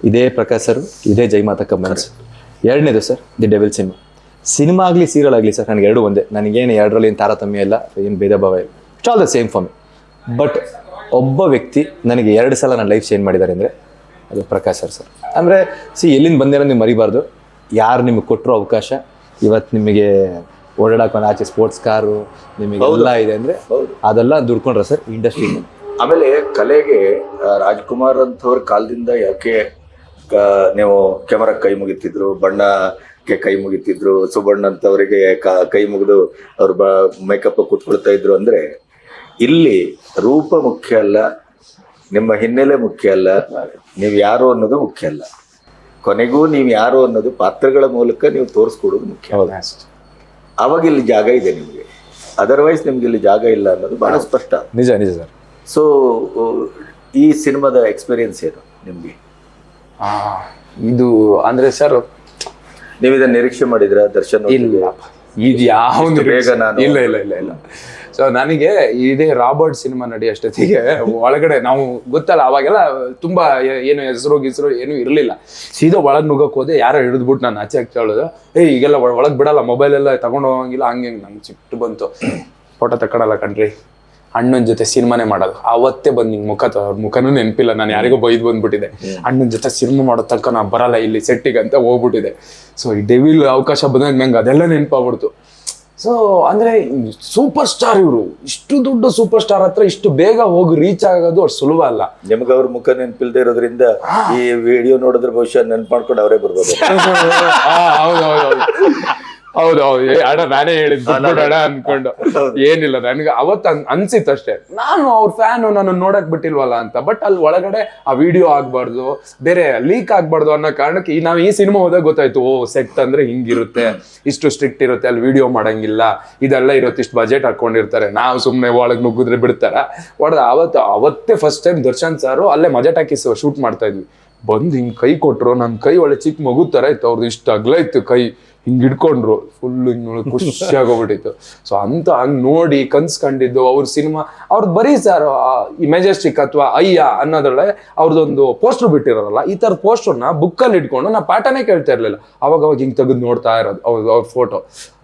Speaker 3: ಇದೇ ಪ್ರಕಾಶ್ ಸರ್ ಇದೇ ಜೈಮಾತ ಕಮ್ಮನ್ಸ್ ಎರಡನೇದು sir the devil cinema cinema ಆಗಲಿ ಸೀರಿಯಲ್ ಆಗಲಿ ಸರ್ ನನಗೆ ಎರಡು ಒಂದೇ. ನನಗೇನು ಎರಡರಲ್ಲಿ ಏನು ತಾರತಮ್ಯ ಇಲ್ಲ ಏನು ಭೇದ ಭಾವ ಇಲ್ಲ. It's all the same for me but ಒಬ್ಬ ವ್ಯಕ್ತಿ ನನಗೆ ಎರಡು ಸಲ ನನ್ನ ಲೈಫ್ ಚೇಂಜ್ ಮಾಡಿದ್ದಾರೆ ಅಂದರೆ ಅದು ಪ್ರಕಾಶ್ ಸರ್ ಸರ್. ಅಂದರೆ ಸಿ ಎಲ್ಲಿಂದ ಬಂದಿರೋ ನೀವು ಮರಿಬಾರ್ದು. ಯಾರು ನಿಮಗೆ ಕೊಟ್ಟರು ಅವಕಾಶ. ಇವತ್ತು ನಿಮಗೆ ಓಡಾಡಕ್ಕೆ ಆಚೆ ಸ್ಪೋರ್ಟ್ಸ್ ಕಾರು ನಿಮಗೆ ಎಲ್ಲ ಇದೆ ಅಂದರೆ ಅದೆಲ್ಲ ದುಡ್ಕೊಂಡ್ರೆ ಸರ್ ಇಂಡಸ್ಟ್ರಿ
Speaker 1: ಆಮೇಲೆ ಕಲೆಗೆ ರಾಜ್ಕುಮಾರ್ ಅಂಥವ್ರ ಕಾಲದಿಂದ ಯಾಕೆ ನೀವು ಕ್ಯಾಮರಾ ಕೈ ಮುಗಿತಿದ್ರು ಬಣ್ಣಕ್ಕೆ ಕೈ ಮುಗಿತಿದ್ರು ಸುಬಣ್ಣ ಅಂತವರಿಗೆ ಕ- ಮುಗಿದು ಅವ್ರು ಬ ಮೇಕಪ್ ಕೂತ್ಕೊಳ್ತಾ ಇದ್ರು ಅಂದ್ರೆ ಇಲ್ಲಿ ರೂಪ ಮುಖ್ಯ ಅಲ್ಲ ನಿಮ್ಮ ಹಿನ್ನೆಲೆ ಮುಖ್ಯ ಅಲ್ಲ ನೀವು ಯಾರು ಅನ್ನೋದು ಮುಖ್ಯ ಅಲ್ಲ. ಕೊನೆಗೂ ನೀವು ಯಾರು ಅನ್ನೋದು ಪಾತ್ರಗಳ ಮೂಲಕ ನೀವು ತೋರಿಸ್ಕೊಡೋದು ಮುಖ್ಯ. ಅವಾಗ ಇಲ್ಲಿ ಜಾಗ ಇದೆ ನಿಮಗೆ. ಅದರ್ವೈಸ್ ನಿಮ್ಗೆ ಇಲ್ಲಿ ಜಾಗ ಇಲ್ಲ ಅನ್ನೋದು ಬಹಳ ಸ್ಪಷ್ಟ.
Speaker 3: ನಿಜ ನಿಜ ಸರ್.
Speaker 1: ಸೊ ಈ ಸಿನಿಮಾದ ಎಕ್ಸ್ಪೀರಿಯನ್ಸ್ ಏನು ನಿಮಗೆ?
Speaker 2: ಇದು ಅಂದ್ರೆ ಸರ್
Speaker 1: ನೀವು ಇದನ್ನ ನಿರೀಕ್ಷೆ ಮಾಡಿದ್ರ ದರ್ಶನ್?
Speaker 2: ಇಲ್ಲ ಇದು ಯಾವ
Speaker 1: ಬೇಗ ನಾನು-
Speaker 2: ಇಲ್ಲ ಇಲ್ಲ ಇಲ್ಲ ಇಲ್ಲ. ಸೊ ನನಗೆ ಇದೇ ರಾಬರ್ಟ್ ಸಿನಿಮಾ ನಡಿ ಅಷ್ಟೊತ್ತಿಗೆ ಒಳಗಡೆ ನಾವು ಗೊತ್ತಲ್ಲ ಅವಾಗೆಲ್ಲ ತುಂಬಾ ಏನು ಹೆಸರು ಗಿಸ್ರು ಏನು ಇರಲಿಲ್ಲ. ಸೀದಾ ಒಳಗ್ ನುಗ್ಗಕ್ ಹೋದೆ ಯಾರೋ ಹಿಡಿದ್ಬಿಟ್ಟು ನಾನು ಆಚೆ ಆಗ್ತಾ ಹೇಳೋದು ಏ ಈಗೆಲ್ಲ ಒಳ- ಒಳಗ್ ಬಿಡಲ್ಲ ಮೊಬೈಲ್ ಎಲ್ಲ ತಗೊಂಡು ಹೋಗಂಗಿಲ್ಲ ಹಂಗೆ ನಂಗೆ ಸಿಟ್ಟು ಬಂತು. ಫೋಟೋ ತಕೊಳಲ್ಲ ಕಣ್ರಿ. ಅಣ್ಣನ ಜೊತೆ ಸಿನಿಮಾನೆ ಮಾಡೋದು. ಅವತ್ತೇ ಬಂದು ನಿಂಗೆ ಮುಖ ತ- ಅವ್ರ ಮುಖನೂ ನೆನಪಿಲ್ಲ ನಾನು ಯಾರಿಗೂ ಬೈದ್ ಬಂದ್ಬಿಟ್ಟಿದೆ ಅಣ್ಣನ ಜೊತೆ ಸಿನಿಮಾ ಮಾಡೋ ತನಕ ನಾ ಬರಲ್ಲ ಇಲ್ಲಿ ಸೆಟ್ಟಿಗೆ ಅಂತ ಹೋಗ್ಬಿಟ್ಟಿದೆ ಸೊ ಈ ಡೆವಿಲ್ ಅವಕಾಶ ಬಂದಾಗ ನಂಗೆ ಅದೆಲ್ಲ ನೆನಪಾಗ್ಬಿಡ್ತು. ಸೊ ಅಂದ್ರೆ ಸೂಪರ್ ಸ್ಟಾರ್ ಇವರು. ಇಷ್ಟು ದೊಡ್ಡ ಸೂಪರ್ ಸ್ಟಾರ್ ಹತ್ರ ಇಷ್ಟು ಬೇಗ ಹೋಗಿ ರೀಚ್ ಆಗೋದು ಅಷ್ಟು ಸುಲಭ ಅಲ್ಲ.
Speaker 1: ನಿಮ್ಗೆ ಅವ್ರ ಮುಖ ನೆನಪಿಲ್ದೇ ಇರೋದ್ರಿಂದ ಈ ವಿಡಿಯೋ ನೋಡಿದ್ರೆ ಬಹುಶಃ ನೆನ್ಪು ಮಾಡ್ಕೊಂಡು ಅವರೇ ಬರ್ಬೋದು. [LAUGHS]
Speaker 2: ಹೌದು ಹೌದು. ಅಡ ನಾನೇ ಹೇಳಿದ್ದು ಅಡ ಅನ್ಕೊಂಡು. ಏನಿಲ್ಲ ನನ್ಗೆ ಅವತ್ ಅನ್- ಅನ್ಸಿತ್ತು ಅಷ್ಟೇ. ನಾನು ಅವ್ರ ಫ್ಯಾನ್ ನಾನು ನೋಡಕ್ ಬಿಟ್ಟಿಲ್ವಲ್ಲ ಅಂತ. ಬಟ್ ಅಲ್ಲಿ ಒಳಗಡೆ ಆ ವಿಡಿಯೋ ಆಗ್ಬಾರ್ದು ಬೇರೆ ಲೀಕ್ ಆಗ್ಬಾರ್ದು ಅನ್ನೋ ಕಾರಣಕ್ಕೆ ಈ ನಾವು ಈ ಸಿನಿಮಾ ಹೋದಾಗ ಗೊತ್ತಾಯ್ತು ಓ ಸೆಟ್ ಅಂದ್ರೆ ಹಿಂಗಿರುತ್ತೆ. ಇಷ್ಟು ಸ್ಟ್ರಿಕ್ಟ್ ಇರುತ್ತೆ ಅಲ್ಲಿ ವಿಡಿಯೋ ಮಾಡಂಗಿಲ್ಲ. ಇದೆಲ್ಲ ಇರುತ್ತೆ ಇಷ್ಟು ಬಜೆಟ್ ಹಾಕೊಂಡಿರ್ತಾರೆ. ನಾವು ಸುಮ್ಮನೆ ಒಳಗ್ ನುಗ್ಗಿದ್ರೆ ಬಿಡ್ತಾರ? ಹೊಡೆದ ಅವತ್ತು ಅವತ್ತೇ ಫಸ್ಟ್ ಟೈಮ್ ದರ್ಶನ್ ಸಾರು ಅಲ್ಲೇ ಮಜೆಟ್ ಹಾಕಿ ಶೂಟ್ ಮಾಡ್ತಾ ಇದ್ವಿ. ಬಂದು ಹಿಂಗ್ ಕೈ ಕೊಟ್ರು ನನ್ನ ಕೈ ಒಳ್ಳೆ ಚಿಕ್ಕ ಮಗು ತರ ಇತ್ತು ಅವ್ರದ್ದು ಇಷ್ಟು ಅಗ್ಲ ಇತ್ತು ಕೈ. ಹಿಂಗ್ ಹಿಡ್ಕೊಂಡ್ರು. ಫುಲ್ ಹಿಂಗೆ ನೋಡಿ ಖುಷಿ ಆಗೋಗ್ಬಿಟ್ಟಿತ್ತು ಸೊ ಅಂತ ಹಂಗೆ ನೋಡಿ ಕನ್ಸ್ಕೊಂಡಿದ್ದು ಅವ್ರ ಸಿನಿಮಾ ಅವ್ರದ್ದು ಬರೀ ಸರ್ ಈ ಮೆಜೆಸ್ಟಿಕ್ ಅಥವಾ ಅಯ್ಯ ಅನ್ನೋದ್ರೊಳಗೆ ಅವ್ರದ್ದೊಂದು ಪೋಸ್ಟರ್ ಬಿಟ್ಟಿರೋರಲ್ಲ ಈ ತರ ಪೋಸ್ಟರ್ನ ಬುಕ್ಕಲ್ಲಿ ಇಟ್ಕೊಂಡು ನಾ ಪಾಠನೇ ಕೇಳ್ತಾ ಇರಲಿಲ್ಲ. ಅವಾಗ ಅವಾಗ ಹಿಂಗ್ ತೆಗೆದು ನೋಡ್ತಾ ಇರೋದು, ಅವ್ರ ಅವ್ರ ಫೋಟೋ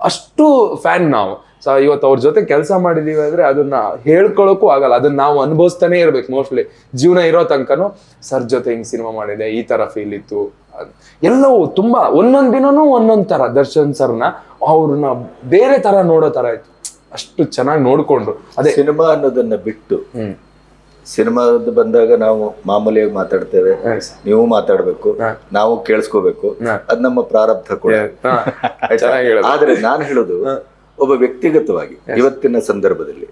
Speaker 2: ಅಷ್ಟು ಫ್ಯಾನ್ ನಾವು. ಸೊ ಇವತ್ತು ಅವ್ರ ಜೊತೆ ಕೆಲಸ ಮಾಡಿದೀವಿ ಅಂದ್ರೆ ಅದನ್ನ ಹೇಳ್ಕೊಳಕ್ಕೂ ಆಗಲ್ಲ. ಅದನ್ನ ನಾವು ಅನುಭವಿಸ್ತಾನೆ ಇರ್ಬೇಕು ಮೋಸ್ಟ್ಲಿ ಜೀವನ ಇರೋ ತನಕನು ಸರ್ ಜೊತೆ ಹಿಂಗ್ ಸಿನಿಮಾ ಮಾಡಿದೆ ಈ ತರ ಫೀಲ್ ಇತ್ತು ಎಲ್ಲವೂ ತುಂಬಾ ಒಂದೊಂದ್ ದಿನನೂ ಒಂದೊಂದ್ ತರ ದರ್ಶನ್ ಸರ್ನ ಅವ್ರನ್ನ ಬೇರೆ ತರ ನೋಡೋ ತರ ಇತ್ತು. ಅಷ್ಟು ಚೆನ್ನಾಗಿ ನೋಡ್ಕೊಂಡ್ರು ಅದೇ
Speaker 1: ಸಿನಿಮಾ ಅನ್ನೋದನ್ನ ಬಿಟ್ಟು
Speaker 2: ಸಿನಿಮಾದ
Speaker 1: ಸಿನಿಮಾ ಬಂದಾಗ ನಾವು ಮಾಮೂಲಿಯಾಗಿ ಮಾತಾಡ್ತೇವೆ. ನೀವು ಮಾತಾಡ್ಬೇಕು. ನಾವು ಕೇಳಿಸ್ಕೋಬೇಕು. ಅದ್ ನಮ್ಮ ಪ್ರಾರಬ್ಧ ಕೂಡ. ಆದ್ರೆ ನಾನು ಹೇಳೋದು ಒಬ್ಬ ವ್ಯಕ್ತಿಗತವಾಗಿ ಇವತ್ತಿನ ಸಂದರ್ಭದಲ್ಲಿ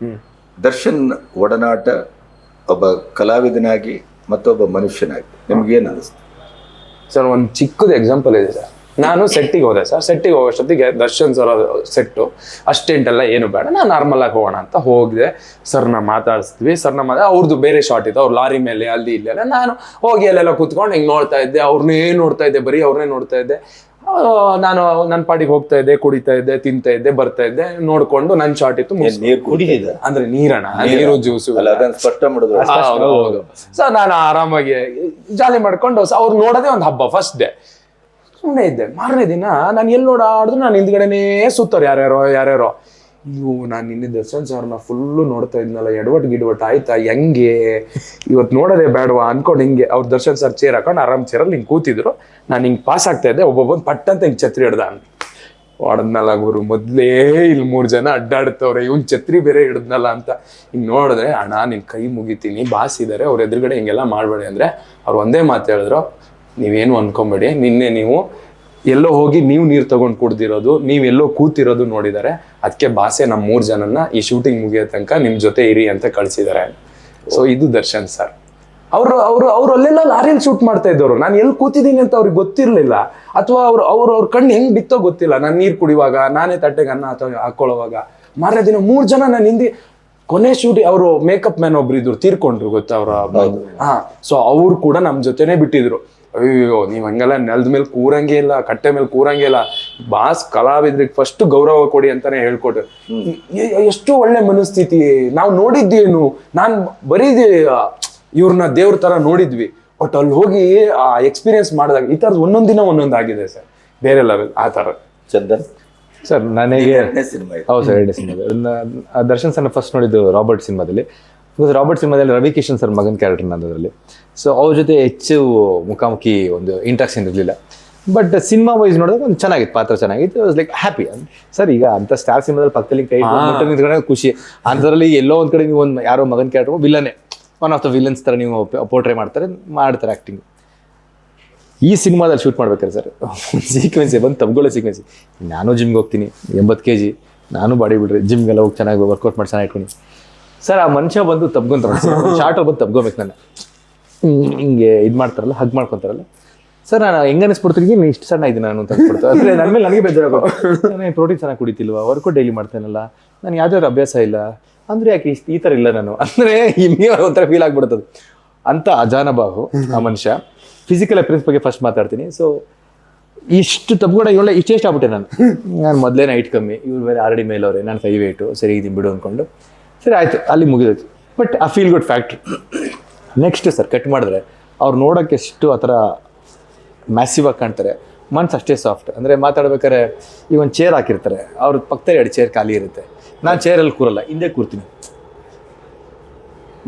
Speaker 1: ದರ್ಶನ್ ಒಡನಾಟ ಒಬ್ಬ ಕಲಾವಿದನಾಗಿ ಮತ್ತೊಬ್ಬ ಮನುಷ್ಯನಾಗಿ ನಿಮ್ಗೇನು ಅನಿಸ್ತು
Speaker 2: ಸರ್ ಒಂದು ಚಿಕ್ಕದ ಎಕ್ಸಾಂಪಲ್ ಇದೆ ಸರ್. ನಾನು ಸೆಟ್ಟಿಗೆ ಹೋದೆ ಸರ್. ಸೆಟ್ಟಿಗೆ ಹೋಗೋಷ್ಟೊತ್ತಿಗೆ ದರ್ಶನ್ ಸರ್ ಸೆಟ್ಟು. ಅಸ್ಟೆಂಟ್ ಎಲ್ಲ ಏನು ಬೇಡ ನಾನು ನಾರ್ಮಲ್ ಆಗಿ ಹೋಗೋಣ ಅಂತ ಹೋಗಿದೆ. ಸರ್ನ ಮಾತಾಡಿಸ್ತೀವಿ. ಸರ್ನ ಮಾತಾ ಅವ್ರದ್ದು ಬೇರೆ ಶಾಟ್ ಇತ್ತು. ಅವ್ರು ಲಾರಿ ಮೇಲೆ ಅಲ್ಲಿ ಇಲ್ಲೆಲ್ಲ ನಾನು ಹೋಗಿ ಅಲ್ಲೆಲ್ಲ ಕೂತ್ಕೊಂಡು ಹಿಂಗೆ ನೋಡ್ತಾ ಇದ್ದೆ. ಅವ್ರನ್ನೇ ನೋಡ್ತಾ ಇದ್ದೆ ಬರೀ ಅವ್ರನ್ನೇ ನೋಡ್ತಾ ಇದ್ದೆ. ನಾನು ನನ್ನ ಪಾಡಿಗೆ ಹೋಗ್ತಾ ಇದ್ದೆ ಕುಡಿತಾ ಇದ್ದೆ ತಿಂತಾ ಇದ್ದೆ ಬರ್ತಾ ಇದ್ದೆ ನೋಡ್ಕೊಂಡು ನನ್ನ ಶಾರ್ಟ್ ಇತ್ತು
Speaker 1: ಕುಡಿ ಇದೆ
Speaker 2: ಅಂದ್ರೆ ನೀರಣ ನೀರು. ಜ್ಯೂಸು
Speaker 1: ಅಲ್ಲ ಅದನ್ನ ಸ್ಪಷ್ಟ ಮಾಡೋದು.
Speaker 2: ಹೌದು ಹೌದು. ಸೊ ನಾನು ಆರಾಮಾಗಿ ಜಾಲಿ ಮಾಡ್ಕೊಂಡು ಸ- ಅವ್ರು ನೋಡೋದೇ ಒಂದು ಹಬ್ಬ ಫಸ್ಟ್ ಡೇ ಸುಮ್ಮನೆ ಇದ್ದೆ. ಮಾರನೇ ದಿನ ನಾನು ಎಲ್ಲಿ ನೋಡಾಡಿದ್ರು ನಾನು ಹಿಂದ್ಗಡೆನೇ ಸುತ್ತೋರು ಯಾರ್ಯಾರೋ ಯಾರ್ಯಾರೋ. ಇವು ನಾನು ನಿನ್ನೆ ದರ್ಶನ್ ಸರ್ನ ಫುಲ್ಲು ನೋಡ್ತಾ ಇದ್ನಲ್ಲ, ಎಡವಟ್ ಗಿಡವಟ್ ಆಯ್ತಾ, ಹೆಂಗೆ? ಇವತ್ತು ನೋಡೋದೇ ಬೇಡವಾ ಅನ್ಕೊಂಡು ಹಿಂಗೆ ಅವ್ರು ದರ್ಶನ್ ಸರ್ ಚೇರ್ ಹಾಕೊಂಡು ಆರಾಮ್ ಚೇರಲ್ಲಿ ಹಿಂಗೆ ಕೂತಿದ್ರು. ನಾನು ಹಿಂಗೆ ಪಾಸ್ ಆಗ್ತಾ ಇದ್ದೆ, ಒಬ್ಬೊಬ್ಬನ್ ಪಟ್ ಅಂತ ಹಿಂಗೆ ಛತ್ರಿ ಹಿಡ್ದ ಹೊಡೆದ್ನಲ್ಲ ಗುರು, ಮೊದಲೇ ಇಲ್ಲಿ ಮೂರು ಜನ ಅಡ್ಡಾಡ್ತವ್ರೆ ಇವ್ ಛತ್ರಿ ಬೇರೆ ಹಿಡಿದ್ನಲ್ಲ ಅಂತ. ಹಿಂಗೆ ನೋಡಿದ್ರೆ, ಅಣ್ಣ, ನಿನ್ ಕೈ ಮುಗಿತೀನಿ, ಬಾಸ್ ಇದಾರೆ, ಅವ್ರ ಎದುರುಗಡೆ ಹಿಂಗೆಲ್ಲ ಮಾಡ್ಬೇಡಿ. ಅಂದ್ರೆ ಅವ್ರು ಒಂದೇ ಮಾತು ಹೇಳಿದ್ರು, ನೀವೇನು ಅನ್ಕೊಂಬೇಡಿ, ನಿನ್ನೆ ನೀವು ಎಲ್ಲೋ ಹೋಗಿ ನೀವು ನೀರು ತಗೊಂಡು ಕುಡ್ದಿರೋದು, ನೀವು ಎಲ್ಲೋ ಕೂತಿರೋದು ನೋಡಿದ್ದಾರೆ ಅದಕ್ಕೆ ಬಾಸೆ ನಮ್ಮ ಮೂರ್ ಜನನ್ನ ಈ ಶೂಟಿಂಗ್ ಮುಗಿಯೋ ತನಕ ನಿಮ್ ಜೊತೆ ಇರಿ ಅಂತ ಕಳ್ಸಿದಾರೆ. ಸೊ ಇದು ದರ್ಶನ್ ಸರ್ ಅವರು ಅವರು ಅವ್ರು ಅಲ್ಲೆಲ್ಲ ಲಾರಿಯಲ್ಲಿ ಶೂಟ್ ಮಾಡ್ತಾ ಇದ್ದವರು. ನಾನು ಎಲ್ಲಿ ಕೂತಿದ್ದೀನಿ ಅಂತ ಅವ್ರಿಗೆ ಗೊತ್ತಿರಲಿಲ್ಲ. ಅಥವಾ ಅವ್ರು ಅವ್ರು ಅವ್ರ ಕಣ್ಣು ಹೆಂಗ್ ಬಿತ್ತೋ ಗೊತ್ತಿಲ್ಲ. ನಾನು ನೀರು ಕುಡಿಯುವಾಗ ನಾನೇ ತಟ್ಟೆಗೆ ಅನ್ನ ಅಥವಾ ಹಾಕೊಳ್ಳುವಾಗ. ಮಾರನೇ ದಿನ ಮೂರು ಜನ ನಾನು ಹಿಂದಿ ಕೊನೆ ಶೂಟ್ ಅವರು ಮೇಕಪ್ ಮ್ಯಾನ್ ಒಬ್ರು ಇದ್ರು ತೀರ್ಕೊಂಡ್ರು ಗೊತ್ತಾ ಅವರ ಹಾ ಸೊ ಅವ್ರು ಕೂಡ ನಮ್ಮ ಜೊತೆನೆ ಬಿಟ್ಟಿದ್ರು. ಅಯ್ಯೋ ನೀವು ಹಂಗೆಲ್ಲ ನೆಲದ ಮೇಲೆ ಕೂರಂಗೇ ಇಲ್ಲ ಕಟ್ಟೆ ಮೇಲೆ ಕೂರಂಗೇ ಇಲ್ಲ. ಬಾಸ್ ಕಲಾವಿದ್ರಿಗೆ ಫಸ್ಟ್ ಗೌರವ ಕೊಡಿ ಅಂತಾನೆ ಹೇಳ್ಕೊಟ್ರು. ಎಷ್ಟು ಒಳ್ಳೆ ಮನಸ್ಥಿತಿ. ನಾವು ನೋಡಿದ್ದೇನು. ನಾನು ಬರೀದಿ ಇವ್ರನ್ನ ದೇವ್ರ ತರ ನೋಡಿದ್ವಿ. ಬಟ್ ಅಲ್ಲಿ ಹೋಗಿ ಆ ಎಕ್ಸ್ಪೀರಿಯನ್ಸ್ ಮಾಡಿದಾಗ ಈ ಥರದ್ದು ಒಂದೊಂದು ದಿನ ಒಂದೊಂದು ಆಗಿದೆ ಸರ್. ಬೇರೆ ಲೆವೆಲ್ ಆ ಥರ
Speaker 1: ಚಂದನ್?
Speaker 3: ಸರ್ ನನಗೆ
Speaker 1: ಎರಡನೇ ಸಿನಿಮಾ ಇದು.
Speaker 3: ಹೌದು ಸರ್ ಎರಡನೇ ಸಿನಿಮಾ. ದರ್ಶನ್ ಸರ್ ಫಸ್ಟ್ ನೋಡಿದ್ದು ರಾಬರ್ಟ್ ಸಿನಿಮಾದಲ್ಲಿ. ಬಿಕಾಸ್ ರಾಬರ್ಟ್ ಸಿನಿಮಾದಲ್ಲಿ ರವಿ ಕಿಶನ್ ಸರ್ ಮಗನ ಕ್ಯಾರೆಕ್ಟರ್ ಅದರಲ್ಲಿ ಸೊ ಅವ್ರ ಜೊತೆ ಹೆಚ್ಚು ಮುಖಾಮುಖಿ ಒಂದು ಇಂಟ್ರಾಕ್ಷನ್ ಇರಲಿಲ್ಲ. ಬಟ್ ಸಿನಿಮಾ ವೈಸ್ ನೋಡಿದ್ರೆ ಒಂದು ಚೆನ್ನಾಗಿತ್ತು ಪಾತ್ರ ಚೆನ್ನಾಗಿತ್ತು. ವಾಸ್ ಲೈಕ್ ಹ್ಯಾಪಿ ಸರ್ ಈಗ ಅಂತ ಸ್ಟಾರ್ ಸಿನಿಮಾದಲ್ಲಿ ಪಕ್ಕದಲ್ಲಿ ಕೈ ಮುಟ್ಟ ನಿಂತ್ಕೊಂಡಾಗ ಖುಷಿ. ಅಂಥದ್ರಲ್ಲಿ ಎಲ್ಲೋ ಒಂದು ಕಡೆ ನೀವು ಒಂದು ಯಾರೋ ಮಗನ ಕ್ಯಾರೆಕ್ಟರ್ ವಿಲನೇ ಒನ್ ಆಫ್ ದ ವಿಲನ್ಸ್ ಥರ ನೀವು ಪೋರ್ಟ್ರೇ ಮಾಡ್ತಾರೆ ಮಾಡ್ತಾರೆ ಆ್ಯಕ್ಟಿಂಗ್ ಈ ಸಿನಿಮಾದಲ್ಲಿ ಶೂಟ್ ಮಾಡ್ಬೇಕಾರೆ ಸರ್ ಸೀಕ್ವೆನ್ಸ್ ಬಂದು ತಗೊಳ್ಳೋ ಸೀಕ್ವೆನ್ಸ್ ನಾನು ಜಿಮ್ಗೆ ಹೋಗ್ತೀನಿ ಎಂಬತ್ತು ಕೆ ಜಿ ನಾನು ಬಾಡಿ ಬಿಡ್ರಿ ಜಿಮ್ಗೆಲ್ಲ ಹೋಗಿ ಚೆನ್ನಾಗಿ ವರ್ಕೌಟ್ ಮಾಡಿ ಚೆನ್ನಾಗಿ ಇಟ್ಕೊಂಡು. ಸರ್, ಆ ಮನುಷ್ಯ ಬಂದು ತಬ್ಕೊಂತಾರೆ ಶಾರ್ಟ್ ಬಂದು ತಬ್ಕೊಬೇಕು ನಾನು. ಹಿಂಗೆ ಇದು ಮಾಡ್ತಾರಲ್ಲ ಹಗ್ ಮಾಡ್ಕೊತಾರಲ್ಲ. ಸರ್, ನಾನು ಹೆಂಗೆ ಅನಿಸ್ಬಿಡ್ತೀನಿ ನೀನು ಇಷ್ಟು ಸಣ್ಣ ಇದ್ದೀನಿ ನಾನು ಅಂತ ಅನ್ಸ್ಬಿಡ್ತು. ಅಂದರೆ ನನ್ನ ಮೇಲೆ ನನಗೆ ಬೇಜಾರಾಗೋ ನಾನು ಪ್ರೋಟೀನ್ ಚೆನ್ನಾಗಿ ಕುಡಿತಿಲ್ವಾ? Workout daily ಮಾಡ್ತೇನಲ್ಲ. ನಾನು ಯಾವ್ದಾದ್ರು ಅಭ್ಯಾಸ ಇಲ್ಲ. ಅಂದರೆ ಯಾಕೆ ಇಷ್ಟು ಈ ಥರ ಇಲ್ಲ ನಾನು. ಅಂದರೆ ಇನ್ನೇ ಒಂಥರ ಫೀಲ್ ಆಗಿಬಿಡ್ತದೆ. ಅಂತ ಅಜಾನಬಾಹು, ಆ ಮನುಷ್ಯ. ಫಿಸಿಕಲ್ ಅಪಿಯರೆನ್ಸ್ ಬಗ್ಗೆ ಫಸ್ಟ್ ಮಾತಾಡ್ತೀನಿ. ಸೊ ಇಷ್ಟು ತಪ್ಪುಗಡ ಇವಳೆ ಇಷ್ಟೇಷ್ಟು ಆಗ್ಬಿಟ್ಟೆ ನಾನು. ನಾನು ಮೊದಲೇ ನೈಟ್ ಕಮ್ಮಿ. ಇವ್ರು ಬೇರೆ ಆಲ್ರೆಡಿ ಮೇಲವ್ರೆ. ನಾನು ಫೈವ್ ಏಯ್ಟು ಸರಿ ಇದ್ದೀನಿ ಬಿಡು ಅಂದ್ಕೊಂಡು ಸರಿ, ಆಯಿತು, ಅಲ್ಲಿ ಮುಗಿದೈತಿ ಬಟ್ ಆ feel good factory next sir cut ಮಾಡಿದ್ರೆ, ಅವ್ರು ನೋಡೋಕ್ಕೆ ಎಷ್ಟು ಆ ಥರ ಮ್ಯಾಸಿವ್ ಆಗಿ ಕಾಣ್ತಾರೆ. ಮನ್ಸು ಅಷ್ಟೇ ಸಾಫ್ಟ್ ಅಂದರೆ ಮಾತಾಡ್ಬೇಕಾದ್ರೆ, ಈ ಒಂದು ಚೇರ್ ಹಾಕಿರ್ತಾರೆ. ಅವ್ರ ಪಕ್ಕದಲ್ಲಿ ಎರಡು ಚೇರ್ ಖಾಲಿ ಇರುತ್ತೆ. ನಾನು ಚೇರಲ್ಲಿ ಕೂರಲ್ಲ, ಹಿಂದೆ ಕೂರ್ತೀನಿ.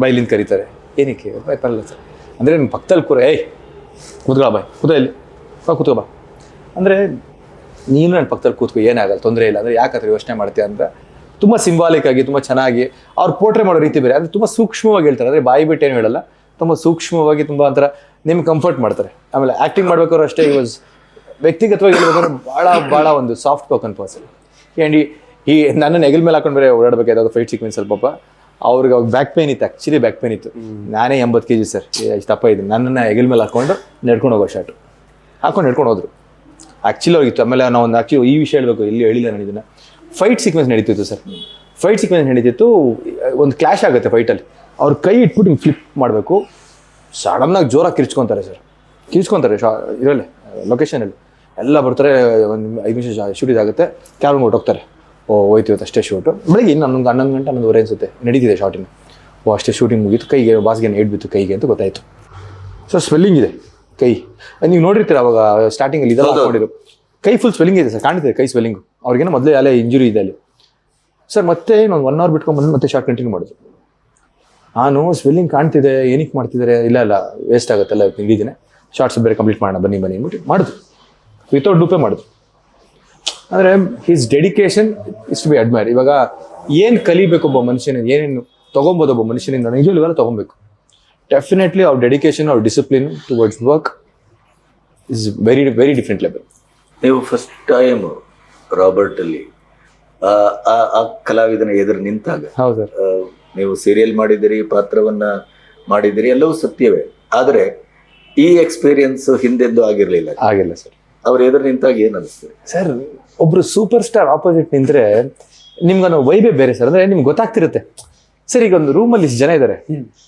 Speaker 3: ಬೈಲಿಂದ ಕರೀತಾರೆ. ಏನಕ್ಕೆ? ಬಾಯ್ ಪರಲ್ಲ ಸರ್ ಅಂದರೆ ನಿಮ್ಮ ಪಕ್ಕದಲ್ಲಿ ಕೂರ, ಏಯ್ ಕೂತ್ಕೊಳ್ಳ ಬಾಯ್ ಕೂತ ಇಲ್ಲಿ. ಬಾ, ಕೂತ್ಕೋ ಬಾ. ಅಂದರೆ ನೀನು ನನ್ನ ಪಕ್ಕದಲ್ಲಿ ಕೂತ್ಕೋ, ಏನಾಗಲ್ಲ, ತೊಂದರೆ ಇಲ್ಲ. ಅಂದರೆ ಯಾಕಂದ್ರೆ ಯೋಚನೆ ಮಾಡ್ತೀಯ ಅಂತ ತುಂಬ ಸಿಂಬಾಲಿಕ್ ಆಗಿ, ತುಂಬ ಚೆನ್ನಾಗಿ ಅವ್ರು ಪೋಟ್ರೆ ಮಾಡೋ ರೀತಿ ಬೇರೆ. ಅಂದರೆ ತುಂಬ ಸೂಕ್ಷ್ಮವಾಗಿ ಹೇಳ್ತಾರೆ. ಅಂದರೆ ಬಾಯಿ ಬಿಟ್ಟು ಏನು ಹೇಳಲ್ಲ. ತುಂಬ ಸೂಕ್ಷ್ಮವಾಗಿ ತುಂಬ ಒಂಥರ ನಿಮ್ಗೆ ಕಂಫರ್ಟ್ ಮಾಡ್ತಾರೆ. ಆಮೇಲೆ ಆ್ಯಕ್ಟಿಂಗ್ ಮಾಡ್ಬೇಕಾದ್ರು ಅಷ್ಟೇ ಈ ವಾಸ್ ವ್ಯಕ್ತಿಗತವಾಗಿ ಹೇಳ್ಬೇಕಾದ್ರೆ ಭಾಳ ಭಾಳ ಒಂದು ಸಾಫ್ಟ್ ಪೋಕನ್ ಪರ್ಸನ್ ಆ್ಯಂಡ್ ಈ ನನ್ನ ನೆಗಲ್ ಮೇಲೆ ಹಾಕೊಂಡು ಬೇರೆ ಓಡಾಡಬೇಕಾದಾಗ ಫೈಟ್ ಸೀಕ್ವೆನ್ಸ್ ಅಲ್ಲಿ ಪಾಪ ಅವ್ರಿಗೆ ಅವಾಗ ಬ್ಯಾಕ್ ಪೇನ್ ಇತ್ತು ಆ್ಯಕ್ಚುಲಿ ಬ್ಯಾಕ್ ಪೇನ್ ಇತ್ತು. ನಾನೇ ಎಂಬತ್ತು ಕೆ ಜಿ ಸರ್ ತಪ್ಪ ಇದೆ ನನ್ನನ್ನು ಹೆಗಲ್ ಮೇಲೆ ಹಾಕೊಂಡು ನಡ್ಕೊಂಡು ಹೋಗೋ ಶಾರ್ಟು ಹಾಕೊಂಡು ನಡ್ಕೊಂಡು ಹೋದ್ರು. ಆ್ಯಕ್ಚುಲಿ ಅವ್ರಿಗಿತ್ತು ಆಮೇಲೆ ನಾವು ಒಂದು ಆ್ಯಕ್ಚುಲಿ ಈ ವಿಷಯ ಹೇಳಬೇಕು. ಇಲ್ಲಿ ಹೇಳಿಲ್ಲ ನಾನು ಇದನ್ನು. ಫೈಟ್ ಸೀಕ್ವೆನ್ಸ್ ನಡೀತಿತ್ತು ಸರ್. ಫೈಟ್ ಸೀಕ್ವೆನ್ಸ್ ನಡೀತಿತ್ತು ಒಂದು ಕ್ಲಾಶ್ ಆಗುತ್ತೆ ಫೈಟಲ್ಲಿ ಅವ್ರ ಕೈ ಇಟ್ಬಿಟ್ಟು ಹಿಂಗೆ ಫ್ಲಿಪ್ ಮಾಡಬೇಕು. ಸಡನ್ನಾಗಿ ಜೋರಾಗಿ ಕಿರ್ಚ್ಕೊತಾರೆ ಸರ್. ಕಿರ್ಚ್ಕೊತಾರೆ ಶಾ ಇದರಲ್ಲಿ ಲೊಕೇಶನಲ್ಲಿ ಎಲ್ಲ ಬರ್ತಾರೆ ಒಂದು ಐದು ನಿಮಿಷ ಶೂಟ್ ಇದಾಗುತ್ತೆ. ಕ್ಯಾಬ್ಗೆ ಹೋಗ್ತಾರೆ. ಓ ಹೋಯ್ತು ಇವತ್ತು ಅಷ್ಟೇ ಶೂಟು ಬೆಳಿಗ್ಗೆ ಇನ್ನು ಹನ್ನೊಂದು ಹನ್ನೊಂದು ಗಂಟೆ ಹನ್ನೊಂದುವರೆ ಅನಿಸುತ್ತೆ. ನಡೀತಿದೆ ಶಾರ್ಟಿನ ಓ ಅಷ್ಟೇ ಶೂಟಿಂಗ್ ಮುಗೀತು. ಕೈಗೆ ಬಾಸ್ಗೆ ಏಟ್ ಬಿತ್ತು ಕೈಗೆ ಅಂತ ಗೊತ್ತಾಯಿತು. ಸೊ ಸ್ವೆಲ್ಲಿಂಗ್ ಇದೆ. ಕೈ. ನೀವು ನೋಡಿರ್ತೀರ ಅವಾಗ ಸ್ಟಾರ್ಟಿಂಗಲ್ಲಿ ಇದೆಲ್ಲ ಹಾಕೊಂಡಿರು ಕೈ ಫುಲ್ ಸ್ವೆಲ್ಲಿಂಗ್ ಇದೆ ಸರ್ ಕಾಣ್ತಿದೆ ಕೈ ಸ್ವೆಲ್ಲಿಂಗು ಅವ್ರಿಗೇನೋ ಮೊದಲೇ ಅಲ್ಲೇ ಇಂಜುರಿ ಇದೆ ಅಲ್ಲಿ. ಸರ್ ಮತ್ತೆ ಒಂದು ಒನ್ ಅವರ್ ಬಿಟ್ಕೊಂಡು ಬಂದು ಮತ್ತೆ ಶಾರ್ಟ್ ಕಂಟಿನ್ಯೂ ಮಾಡಿದ್ರು ನಾನು ಸ್ವೆಲ್ಲಿಂಗ್ ಕಾಣ್ತಿದೆ ಏನಕ್ಕೆ ಮಾಡ್ತಿದ್ದಾರೆ ಇಲ್ಲ ಇಲ್ಲ ವೇಸ್ಟ್ ಆಗುತ್ತಲ್ಲ ನಿಂದಿದ್ದೀನಿ ಶಾರ್ಟ್ಸ್ ಬೇರೆ ಕಂಪ್ಲೀಟ್ ಮಾಡೋಣ, ಬನ್ನಿ ಬನ್ನಿ ಅಂದ್ಬಿಟ್ಟು ಮಾಡಿದ್ರು ವಿತೌಟ್ ಡೂಪೇ ಮಾಡಿದ್ರು ಅಂದರೆ his dedication is to be admire ಇವಾಗ ಏನು ಕಲಿಬೇಕು ಒಬ್ಬ ಮನುಷ್ಯನ ಏನೇನು ತೊಗೊಬೋದು ಒಬ್ಬ ಮನುಷ್ಯನಿಂದ ನಿಜವಾಗ್ಲೂ ಇವೆಲ್ಲ ತೊಗೊಬೇಕು. ಡೆಫಿನೆಟ್ಲಿ ಅವ್ರ ಡೆಡಿಕೇಶನ್ ಅವ್ರ discipline towards work is very very different level
Speaker 1: ನೀವು ಫಸ್ಟ್ ಟೈಮ್ ರಾಬರ್ಟ್ ಅಲ್ಲಿ. ಆ ಕಲಾವಿದನ ಎದುರು ನಿಂತಾಗ.
Speaker 3: ಹೌದು ಸರ್.
Speaker 1: ಆ, ನೀವು ಸೀರಿಯಲ್ ಮಾಡಿದಿರಿ ಪಾತ್ರವನ್ನ ಮಾಡಿದಿರಿ ಎಲ್ಲವೂ ಸತ್ಯವೇ. ಆದರೆ ಈ ಎಕ್ಸ್ಪೀರಿಯನ್ಸ್ ಹಿಂದೆದ್ದು ಆಗಿರ್ಲಿಲ್ಲ.
Speaker 3: ಆಗಿಲ್ಲ ಸರ್.
Speaker 1: ಅವ್ರ ಎದುರು ನಿಂತಾಗ ಏನ್ ಅನಿಸ್ತದೆ
Speaker 3: ಸರ್ ಒಬ್ರು ಸೂಪರ್ ಸ್ಟಾರ್ ಆಪೋಸಿಟ್ ನಿಂತ್ರೆ ನಿಮ್ಗನ್ನೋ ವೈಬೇ ಬೇರೆ ಸರ್. ಅಂದ್ರೆ ನಿಮ್ಗೆ ಗೊತ್ತಾಗ್ತಿರುತ್ತೆ. ಸರ್ ಈಗ ಒಂದು ರೂಮಲ್ಲಿ ಇಷ್ಟು ಜನ ಇದ್ದಾರೆ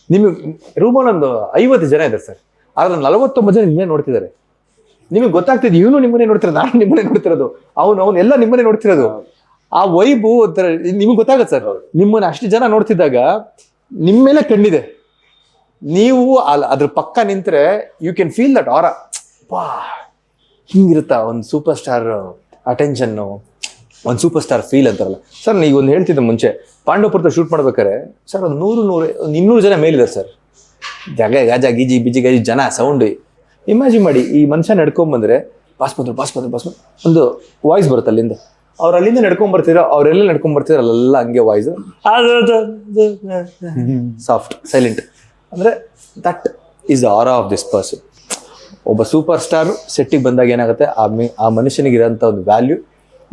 Speaker 3: ನಿಮಗೆ ರೂಮಲ್ಲಿ ಒಂದು ಐವತ್ತು ಜನ ಇದ್ದಾರೆ ಸರ್. ಆದ್ರೆ ನಲವತ್ತೊಂಬತ್ತು ಜನ ನಿಮ್ಮೇ ನೋಡ್ತಿದ್ದಾರೆ. ನಿಮಗೆ ಗೊತ್ತಾಗ್ತಿದೆ ಇವನು ನಿಮ್ಮನ್ನೇ ನೋಡ್ತಿರೋದು ನಾನು ನಿಮ್ಮನ್ನೇ ನೋಡ್ತಿರೋದು ಅವನು ಅವ್ನು ಎಲ್ಲ ನಿಮ್ಮನ್ನೇ ನೋಡ್ತಿರೋದು. ಆ ವೈಬು ಒಂಥರ ನಿಮ್ಗೆ ಗೊತ್ತಾಗತ್ತೆ ಸರ್ ನಿಮ್ಮನ್ನ ಅಷ್ಟು ಜನ ನೋಡ್ತಿದ್ದಾಗ ನಿಮ್ಮ ಮೇಲೆ ಕಣ್ಣಿದೆ. ನೀವು ಅಲ್- ಅದ್ರ ಪಕ್ಕ ನಿಂತ್ರೆ ಯು ಕ್ಯಾನ್ ಫೀಲ್ ದಟ್ ಆರ ಪಾ ಹಿಂಗಿರುತ್ತಾ ಒಂದು ಸೂಪರ್ ಸ್ಟಾರ್ ಅಟೆನ್ಷನ್ನು ಒಂದು ಸೂಪರ್ ಸ್ಟಾರ್ ಫೀಲ್ ಅಂತಾರಲ್ಲ. ಸರ್ ನೀವು ಒಂದು ಹೇಳ್ತಿದ್ದೆ ಮುಂಚೆ ಪಾಂಡವಪುರದ ಶೂಟ್ ಮಾಡ್ಬೇಕಾರೆ ಸರ್ ಒಂದು ನೂರು ನೂರು ಒಂದು ಇನ್ನೂರು ಜನ ಮೇಲಿದೆ ಸರ್. ಜಗ ಗಜ ಗೀಜಿ ಬಿಜಿ ಗಜಿ ಜನ ಸೌಂಡ್ ಇಮ್ಯಾಜಿನ್ ಮಾಡಿ ಈ ಮನುಷ್ಯ ನಡ್ಕೊಂಬಂದ್ರೆ ಪಾಸ್ ಬಂದ್ರು ಪಾಸ್ ಬಂದ್ರು ಪಾಸ್ ಬಂದ್ರು. ಒಂದು ವಾಯ್ಸ್ ಬರುತ್ತೆ ಅಲ್ಲಿಂದ. ಅವ್ರು ಅಲ್ಲಿಂದ ನಡ್ಕೊಂಡ್ ಬರ್ತಿದ್ರು ಅವರೆಲ್ಲ ನಡ್ಕೊಂಡ್ ಬರ್ತಿದ್ರು ಅಲ್ಲೆಲ್ಲ ಹಂಗೆ ವಾಯ್ಸ್ ಸಾಫ್ಟ್ ಸೈಲೆಂಟ್ ಅಂದ್ರೆ that is the aura of this person ಒಬ್ಬ ಸೂಪರ್ ಸ್ಟಾರ್ ಸೆಟ್ಟಿಗೆ ಬಂದಾಗ ಏನಾಗುತ್ತೆ? ಆ ಮಿ ಆ ಮನುಷ್ಯನಿಗೆ ಇರೋಂಥ ಒಂದು ವ್ಯಾಲ್ಯೂ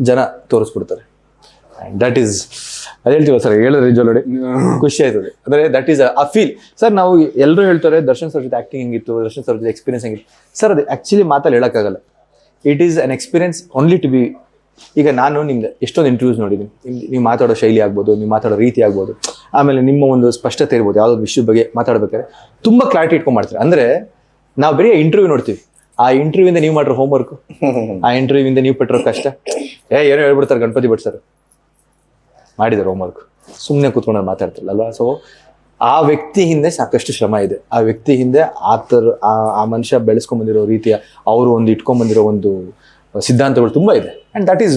Speaker 3: ಜನ ತೋರಿಸ್ಬಿಡ್ತಾರೆ. ದಟ್ ಈಸ್ ಅದು ಹೇಳ್ತೀವ ಸರ್ ಹೇಳಿದ್ರೆ ಜೊಲಡಿ ಖುಷಿ ಆಯ್ತದೆ. ಅಂದರೆ that is a feel sir ನಾವು ಎಲ್ಲರೂ ಹೇಳ್ತಾರೆ ದರ್ಶನ್ ಸರ್ ಜೊತೆ ಆಕ್ಟಿಂಗ್ ಹೆಂಗಿತ್ತು ದರ್ಶನ್ ಸರ್ ಜೊತೆ ಎಕ್ಸ್ಪೀರಿಯನ್ಸ್ ಹೆಂಗಿತ್ತು. ಸರ್ ಅದು ಆ್ಯಕ್ಚುಲಿ ಮಾತಲ್ಲಿ ಹೇಳೋಕ್ಕಾಗಲ್ಲ. It is an experience only to be ಈಗ ನಾನು ನಿಮ್ದು ಎಷ್ಟೊಂದು ಇಂಟರ್ವ್ಯೂಸ್ ನೋಡಿದ್ದೀನಿ. ನಿಮ್ದು ನೀವು ಮಾತಾಡೋ ಶೈಲಿ ಆಗ್ಬೋದು ನೀವು ಮಾತಾಡೋ ರೀತಿ ಆಗ್ಬೋದು. ಆಮೇಲೆ ನಿಮ್ಮ ಒಂದು ಸ್ಪಷ್ಟತೆ ಇರ್ಬೋದು ಯಾವುದೋ ಒಂದು ವಿಷಯದ ಬಗ್ಗೆ ಮಾತಾಡ್ಬೇಕಾದ್ರೆ. ತುಂಬ ಕ್ಲಾರಿಟಿ ಇಟ್ಕೊಂಡು ಮಾಡ್ತೀರಿ. ಅಂದರೆ ನಾವು ಬರೀ ಇಂಟರ್ವ್ಯೂ ನೋಡ್ತೀವಿ. ಆ ಇಂಟರ್ವ್ಯೂವಿಂದ ನೀವು ಮಾಡಿರೋ ಹೋಮ್ವರ್ಕ್ ಆ ಇಂಟರ್ವ್ಯೂವಿಂದ ನೀವು ಪಟ್ಟಿರೋ ಕಷ್ಟ. ಏ ಏನೋ ಹೇಳ್ಬಿಡ್ತಾರೆ ಗಣಪತಿ ಭಟ್ ಸರ್ ಮಾಡಿದ್ದಾರೆ ಹೋಮ್ವರ್ಕ್ ಸುಮ್ಮನೆ ಕೂತ್ಕೊಂಡು ಮಾತಾಡ್ತಿಲ್ಲ ಅಲ್ವಾ ಸೊ ಆ ವ್ಯಕ್ತಿ ಹಿಂದೆ ಸಾಕಷ್ಟು ಶ್ರಮ ಇದೆ. ಆ ವ್ಯಕ್ತಿ ಹಿಂದೆ ಆ ಥರ ಆ ಮನುಷ್ಯ ಬೆಳೆಸ್ಕೊಂಡ್ ಬಂದಿರೋ ರೀತಿಯ ಅವರು ಒಂದು ಇಟ್ಕೊಂಡ್ ಬಂದಿರೋ ಒಂದು ಸಿದ್ಧಾಂತಗಳು ತುಂಬ ಇದೆ. And that is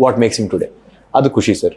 Speaker 3: what makes him today ಅದು ಖುಷಿ ಸರ್